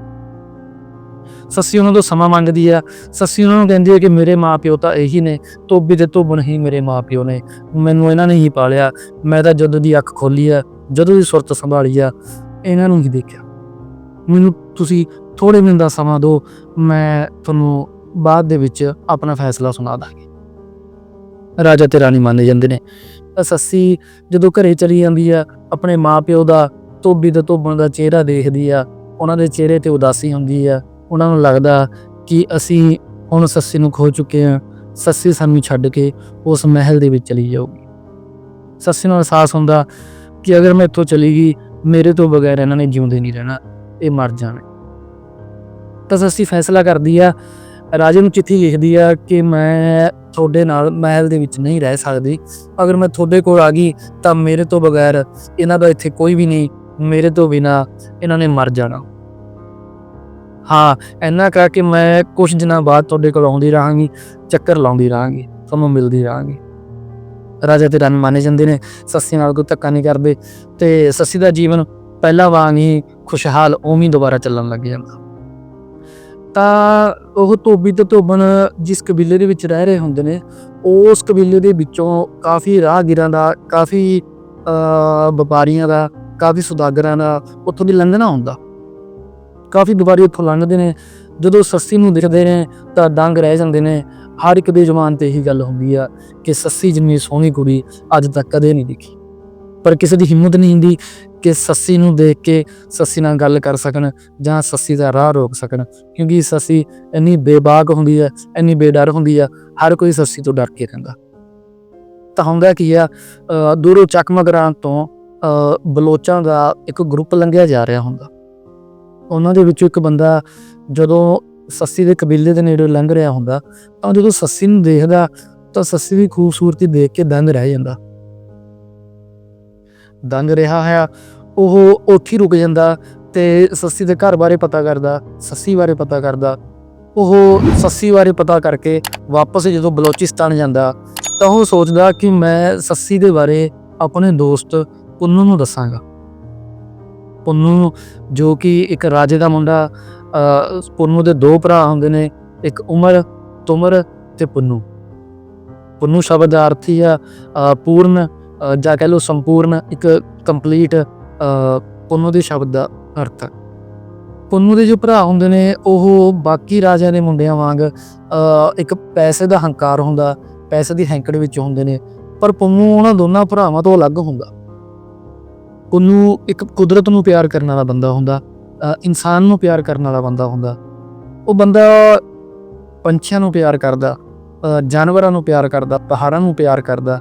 ਸੱਸੀ ਉਹਨਾਂ ਤੋਂ ਸਮਾਂ ਮੰਗਦੀ ਆ। ਸੱਸੀ ਉਹਨਾਂ ਨੂੰ ਕਹਿੰਦੀ ਹੈ ਕਿ ਮੇਰੇ ਮਾਪਿਓ ਤਾਂ ਇਹੀ ਨੇ, ਧੋਬੀ ਤੇ ਧੋਬਣ ਹੀ ਮੇਰੇ ਮਾਪਿਓ ਨੇ। ਮੈਨੂੰ ਇਹਨਾਂ ਨੇ ਹੀ ਪਾਲਿਆ। ਮੈਂ ਤਾਂ ਜਦੋਂ ਦੀ ਅੱਖ ਖੋਲੀ ਆ। ਜਦੋਂ ਦੀ ਸੁਰਤ ਸੰਭਾਲੀ ਆ, ਇਹਨਾਂ ਨੂੰ ਹੀ ਦੇਖਿਆ। ਮੈਨੂੰ ਤੁਸੀਂ ਥੋੜੇ ਦਿਨ ਦਾ ਸਮਾਂ ਦਿਓ, ਮੈਂ ਤੁਹਾਨੂੰ ਬਾਅਦ ਦੇ ਵਿੱਚ ਆਪਣਾ ਫੈਸਲਾ ਸੁਣਾ ਦਾਂਗੀ। ਰਾਜਾ ਤੇ ਰਾਣੀ ਮੰਨ ਜਾਂਦੇ ਨੇ। ਸੱਸੀ ਜਦੋਂ ਘਰੇ ਚਲੀ ਜਾਂਦੀ ਆ, ਆਪਣੇ ਮਾਪਿਓ ਦਾ ਧੋਬੀ ਤੇ ਧੋਬਣ ਦਾ ਚਿਹਰਾ ਦੇਖਦੀ ਆ, ਉਹਨਾਂ ਦੇ ਚਿਹਰੇ ਤੇ ਉਦਾਸੀ ਹੁੰਦੀ ਆ। ਉਹਨਾਂ ਨੂੰ ਲੱਗਦਾ ਕਿ ਅਸੀਂ ਹੁਣ ਸੱਸੀ ਨੂੰ ਖੋ ਚੁੱਕੇ ਹਾਂ ਸੱਸੀ ਸਾਨੂੰ ਛੱਡ ਕੇ ਉਸ ਮਹਿਲ ਦੇ ਵਿੱਚ ਚਲੀ ਜਾਊਗੀ। ਸੱਸੀ ਨੂੰ ਅਹਿਸਾਸ ਹੁੰਦਾ ਕਿ ਅਗਰ ਮੈਂ ਇੱਥੋਂ ਚਲੀ ਗਈ, ਮੇਰੇ ਤੋਂ ਬਗੈਰ ਇਹਨਾਂ ਨੇ ਜਿਉਂਦੇ ਨਹੀਂ ਰਹਿਣਾ, ਇਹ ਮਰ ਜਾਣੇ। ਤਾਂ ਸੱਸੀ ਫੈਸਲਾ ਕਰਦੀ ਆ, ਰਾਜੇ ਨੂੰ ਚਿੱਠੀ ਲਿਖਦੀ ਆ ਕਿ ਮੈਂ ਤੁਹਾਡੇ ਨਾਲ ਮਹਿਲ ਦੇ ਵਿੱਚ ਨਹੀਂ ਰਹਿ ਸਕਦੀ। ਅਗਰ ਮੈਂ ਤੁਹਾਡੇ ਕੋਲ ਆ ਗਈ, ਤਾਂ ਮੇਰੇ ਤੋਂ ਬਗੈਰ ਇਹਨਾਂ ਦਾ ਇੱਥੇ ਕੋਈ ਵੀ ਨਹੀਂ, ਮੇਰੇ ਤੋਂ ਬਿਨਾ ਇਹਨਾਂ ਨੇ ਮਰ ਜਾਣਾ। ਹਾਂ, ਇੰਨਾ ਕਹਿ ਕੇ ਮੈਂ ਕੁਝ ਦਿਨਾਂ ਬਾਅਦ ਤੁਹਾਡੇ ਕੋਲ ਆਉਂਦੀ ਰਹਾਂਗੀ, ਚੱਕਰ ਲਾਉਂਦੀ ਰਹਾਂਗੀ, ਤੁਹਾਨੂੰ ਮਿਲਦੀ ਰਹਾਂਗੀ। ਰਾਜਾ ਤੇ ਰਾਣੀ ਮੰਨ ਜਾਂਦੇ ਨੇ, ਸੱਸੀ ਨਾਲ ਕੋਈ ਧੱਕਾ ਨਹੀਂ ਕਰਦੇ ਤੇ ਸੱਸੀ ਦਾ ਜੀਵਨ ਪਹਿਲਾਂ ਵਾਂਗ ਹੀ ਖੁਸ਼ਹਾਲ ਉਵੇਂ ਦੁਬਾਰਾ ਚੱਲਣ ਲੱਗ ਜਾਂਦਾ। ਤਾਂ ਉਹ ਧੋਬੀ ਤੇ ਧੋਬਣ ਜਿਸ ਕਬੀਲੇ ਦੇ ਵਿੱਚ ਰਹਿ ਰਹੇ ਹੁੰਦੇ ਨੇ, ਉਸ ਕਬੀਲੇ ਦੇ ਵਿੱਚੋਂ ਕਾਫੀ ਰਾਹਗੀਰਾਂ ਦਾ, ਕਾਫੀ ਅ ਵਪਾਰੀਆਂ ਦਾ, ਕਾਫੀ ਸੁਦਾਗਰਾਂ ਦਾ ਉੱਥੋਂ ਦੀ ਲੰਘਣਾ ਹੁੰਦਾ। ਕਾਫੀ ਵਪਾਰੀ ਉੱਥੋਂ ਲੰਘਦੇ ਨੇ, ਜਦੋਂ ਸੱਸੀ ਨੂੰ ਦਿਖਦੇ ਨੇ ਤਾਂ ਡੰਗ ਰਹਿ ਜਾਂਦੇ ਨੇ ਹਰ ਇੱਕ ਦੀ ਜ਼ੁਬਾਨ ਤੇ ਇਹੀ ਗੱਲ ਹੁੰਦੀ ਆ ਕਿ ਸੱਸੀ ਜਿੰਨੀ ਸੋਹਣੀ ਕੁੜੀ ਅੱਜ ਤੱਕ ਕਦੇ ਨਹੀਂ ਦੇਖੀ। ਪਰ ਕਿਸੇ ਦੀ ਹਿੰਮਤ ਨਹੀਂ ਹੁੰਦੀ ਕਿ ਸੱਸੀ ਨੂੰ ਦੇਖ ਕੇ ਸੱਸੀ ਨਾਲ ਗੱਲ ਕਰ ਸਕਣ ਜਾਂ ਸੱਸੀ ਦਾ ਰਾਹ ਰੋਕ ਸਕਣ। ਕਿਉਂਕਿ ਸੱਸੀ ਇੰਨੀ ਬੇਬਾਕ ਹੁੰਦੀ ਹੈ ਇੰਨੀ ਬੇਡਰ ਹੁੰਦੀ ਆ ਹਰ ਕੋਈ ਸੱਸੀ ਤੋਂ ਡਰ ਕੇ ਰਹਿੰਦਾ। ਤਾਂ ਹੁੰਦਾ ਕੀ ਆ ਅ, ਦੂਰੋਂ ਚੱਕਮਗਰਾਂ ਤੋਂ ਅ, ਬਲੋਚਾਂ ਦਾ ਇੱਕ ਗਰੁੱਪ ਲੰਘਿਆ ਜਾ ਰਿਹਾ ਹੁੰਦਾ। ਉਹਨਾਂ ਦੇ ਵਿੱਚੋਂ ਇੱਕ ਬੰਦਾ ਜਦੋਂ ਸੱਸੀ ਦੇ ਕਬੀਲੇ ਦੇ ਨੇੜੇ ਲੰਘ ਰਿਹਾ ਹੁੰਦਾ, ਤਾਂ ਜਦੋਂ ਸੱਸੀ ਨੂੰ ਦੇਖਦਾ, ਤਾਂ ਸੱਸੀ ਦੀ ਖੂਬਸੂਰਤੀ ਦੇਖ ਕੇ ਦੰਗ ਰਹਿ ਜਾਂਦਾ। ਦੰਗ ਰਿਹਾ ਹੈ ਉਹ ਉੱਥੇ ਰੁਕ ਜਾਂਦਾ ਤੇ ਸੱਸੀ ਦੇ ਘਰ ਬਾਰੇ ਪਤਾ ਕਰਦਾ, ਸੱਸੀ ਬਾਰੇ ਪਤਾ ਕਰਦਾ। ਉਹ ਸੱਸੀ ਬਾਰੇ ਪਤਾ ਕਰਕੇ ਵਾਪਸ ਜਦੋਂ ਬਲੋਚਿਸਤਾਨ ਜਾਂਦਾ, ਤਾਂ ਉਹ ਸੋਚਦਾ ਕਿ ਮੈਂ ਸੱਸੀ ਦੇ ਬਾਰੇ ਆਪਣੇ ਦੋਸਤ ਪੁੰਨੂ ਨੂੰ ਦੱਸਾਂਗਾ। ਪੁੰਨੂ, ਜੋ ਕਿ ਇੱਕ ਰਾਜੇ ਦਾ ਮੁੰਡਾ ਪੁੰਨੂ ਦੇ ਦੋ ਭਰਾ ਹੁੰਦੇ ਨੇ ਇੱਕ ਉਮਰ ਤੁਮਰ ਤੇ ਪੁੰਨੂ। ਪੁੰਨੂ ਸ਼ਬਦ ਦਾ ਅਰਥ ਹੀ ਆ ਪੂਰਨ ਜਾਂ ਕਹਿ ਲਓ ਸੰਪੂਰਨ ਇੱਕ ਕੰਪਲੀਟ ਪੁੰਨੂ ਦੇ ਸ਼ਬਦ ਦਾ ਅਰਥ। ਹੈ ਪੁੰਨੂ ਦੇ ਜੋ ਭਰਾ ਹੁੰਦੇ ਨੇ ਉਹ ਬਾਕੀ ਰਾਜਿਆਂ ਦੇ ਮੁੰਡਿਆਂ ਵਾਂਗ ਅ, ਇੱਕ ਪੈਸੇ ਦਾ ਹੰਕਾਰ ਹੁੰਦਾ ਪੈਸੇ ਦੀ ਹੈਂਕੜ ਵਿੱਚ ਹੁੰਦੇ ਨੇ ਪਰ ਪੁੰਨੂ ਉਹਨਾਂ ਦੋਨਾਂ ਭਰਾਵਾਂ ਤੋਂ ਅਲੱਗ ਹੁੰਦਾ। ਪੁੰਨੂ ਇੱਕ ਕੁਦਰਤ ਨੂੰ ਪਿਆਰ ਕਰਨ ਵਾਲਾ ਬੰਦਾ ਹੁੰਦਾ ਇਨਸਾਨ ਨੂੰ ਪਿਆਰ ਕਰਨ ਵਾਲਾ ਬੰਦਾ ਹੁੰਦਾ। ਉਹ ਬੰਦਾ ਪੰਛੀਆਂ ਨੂੰ ਪਿਆਰ ਕਰਦਾ ਜਾਨਵਰਾਂ ਨੂੰ ਪਿਆਰ ਕਰਦਾ, ਪਹਾੜਾਂ ਨੂੰ ਪਿਆਰ ਕਰਦਾ।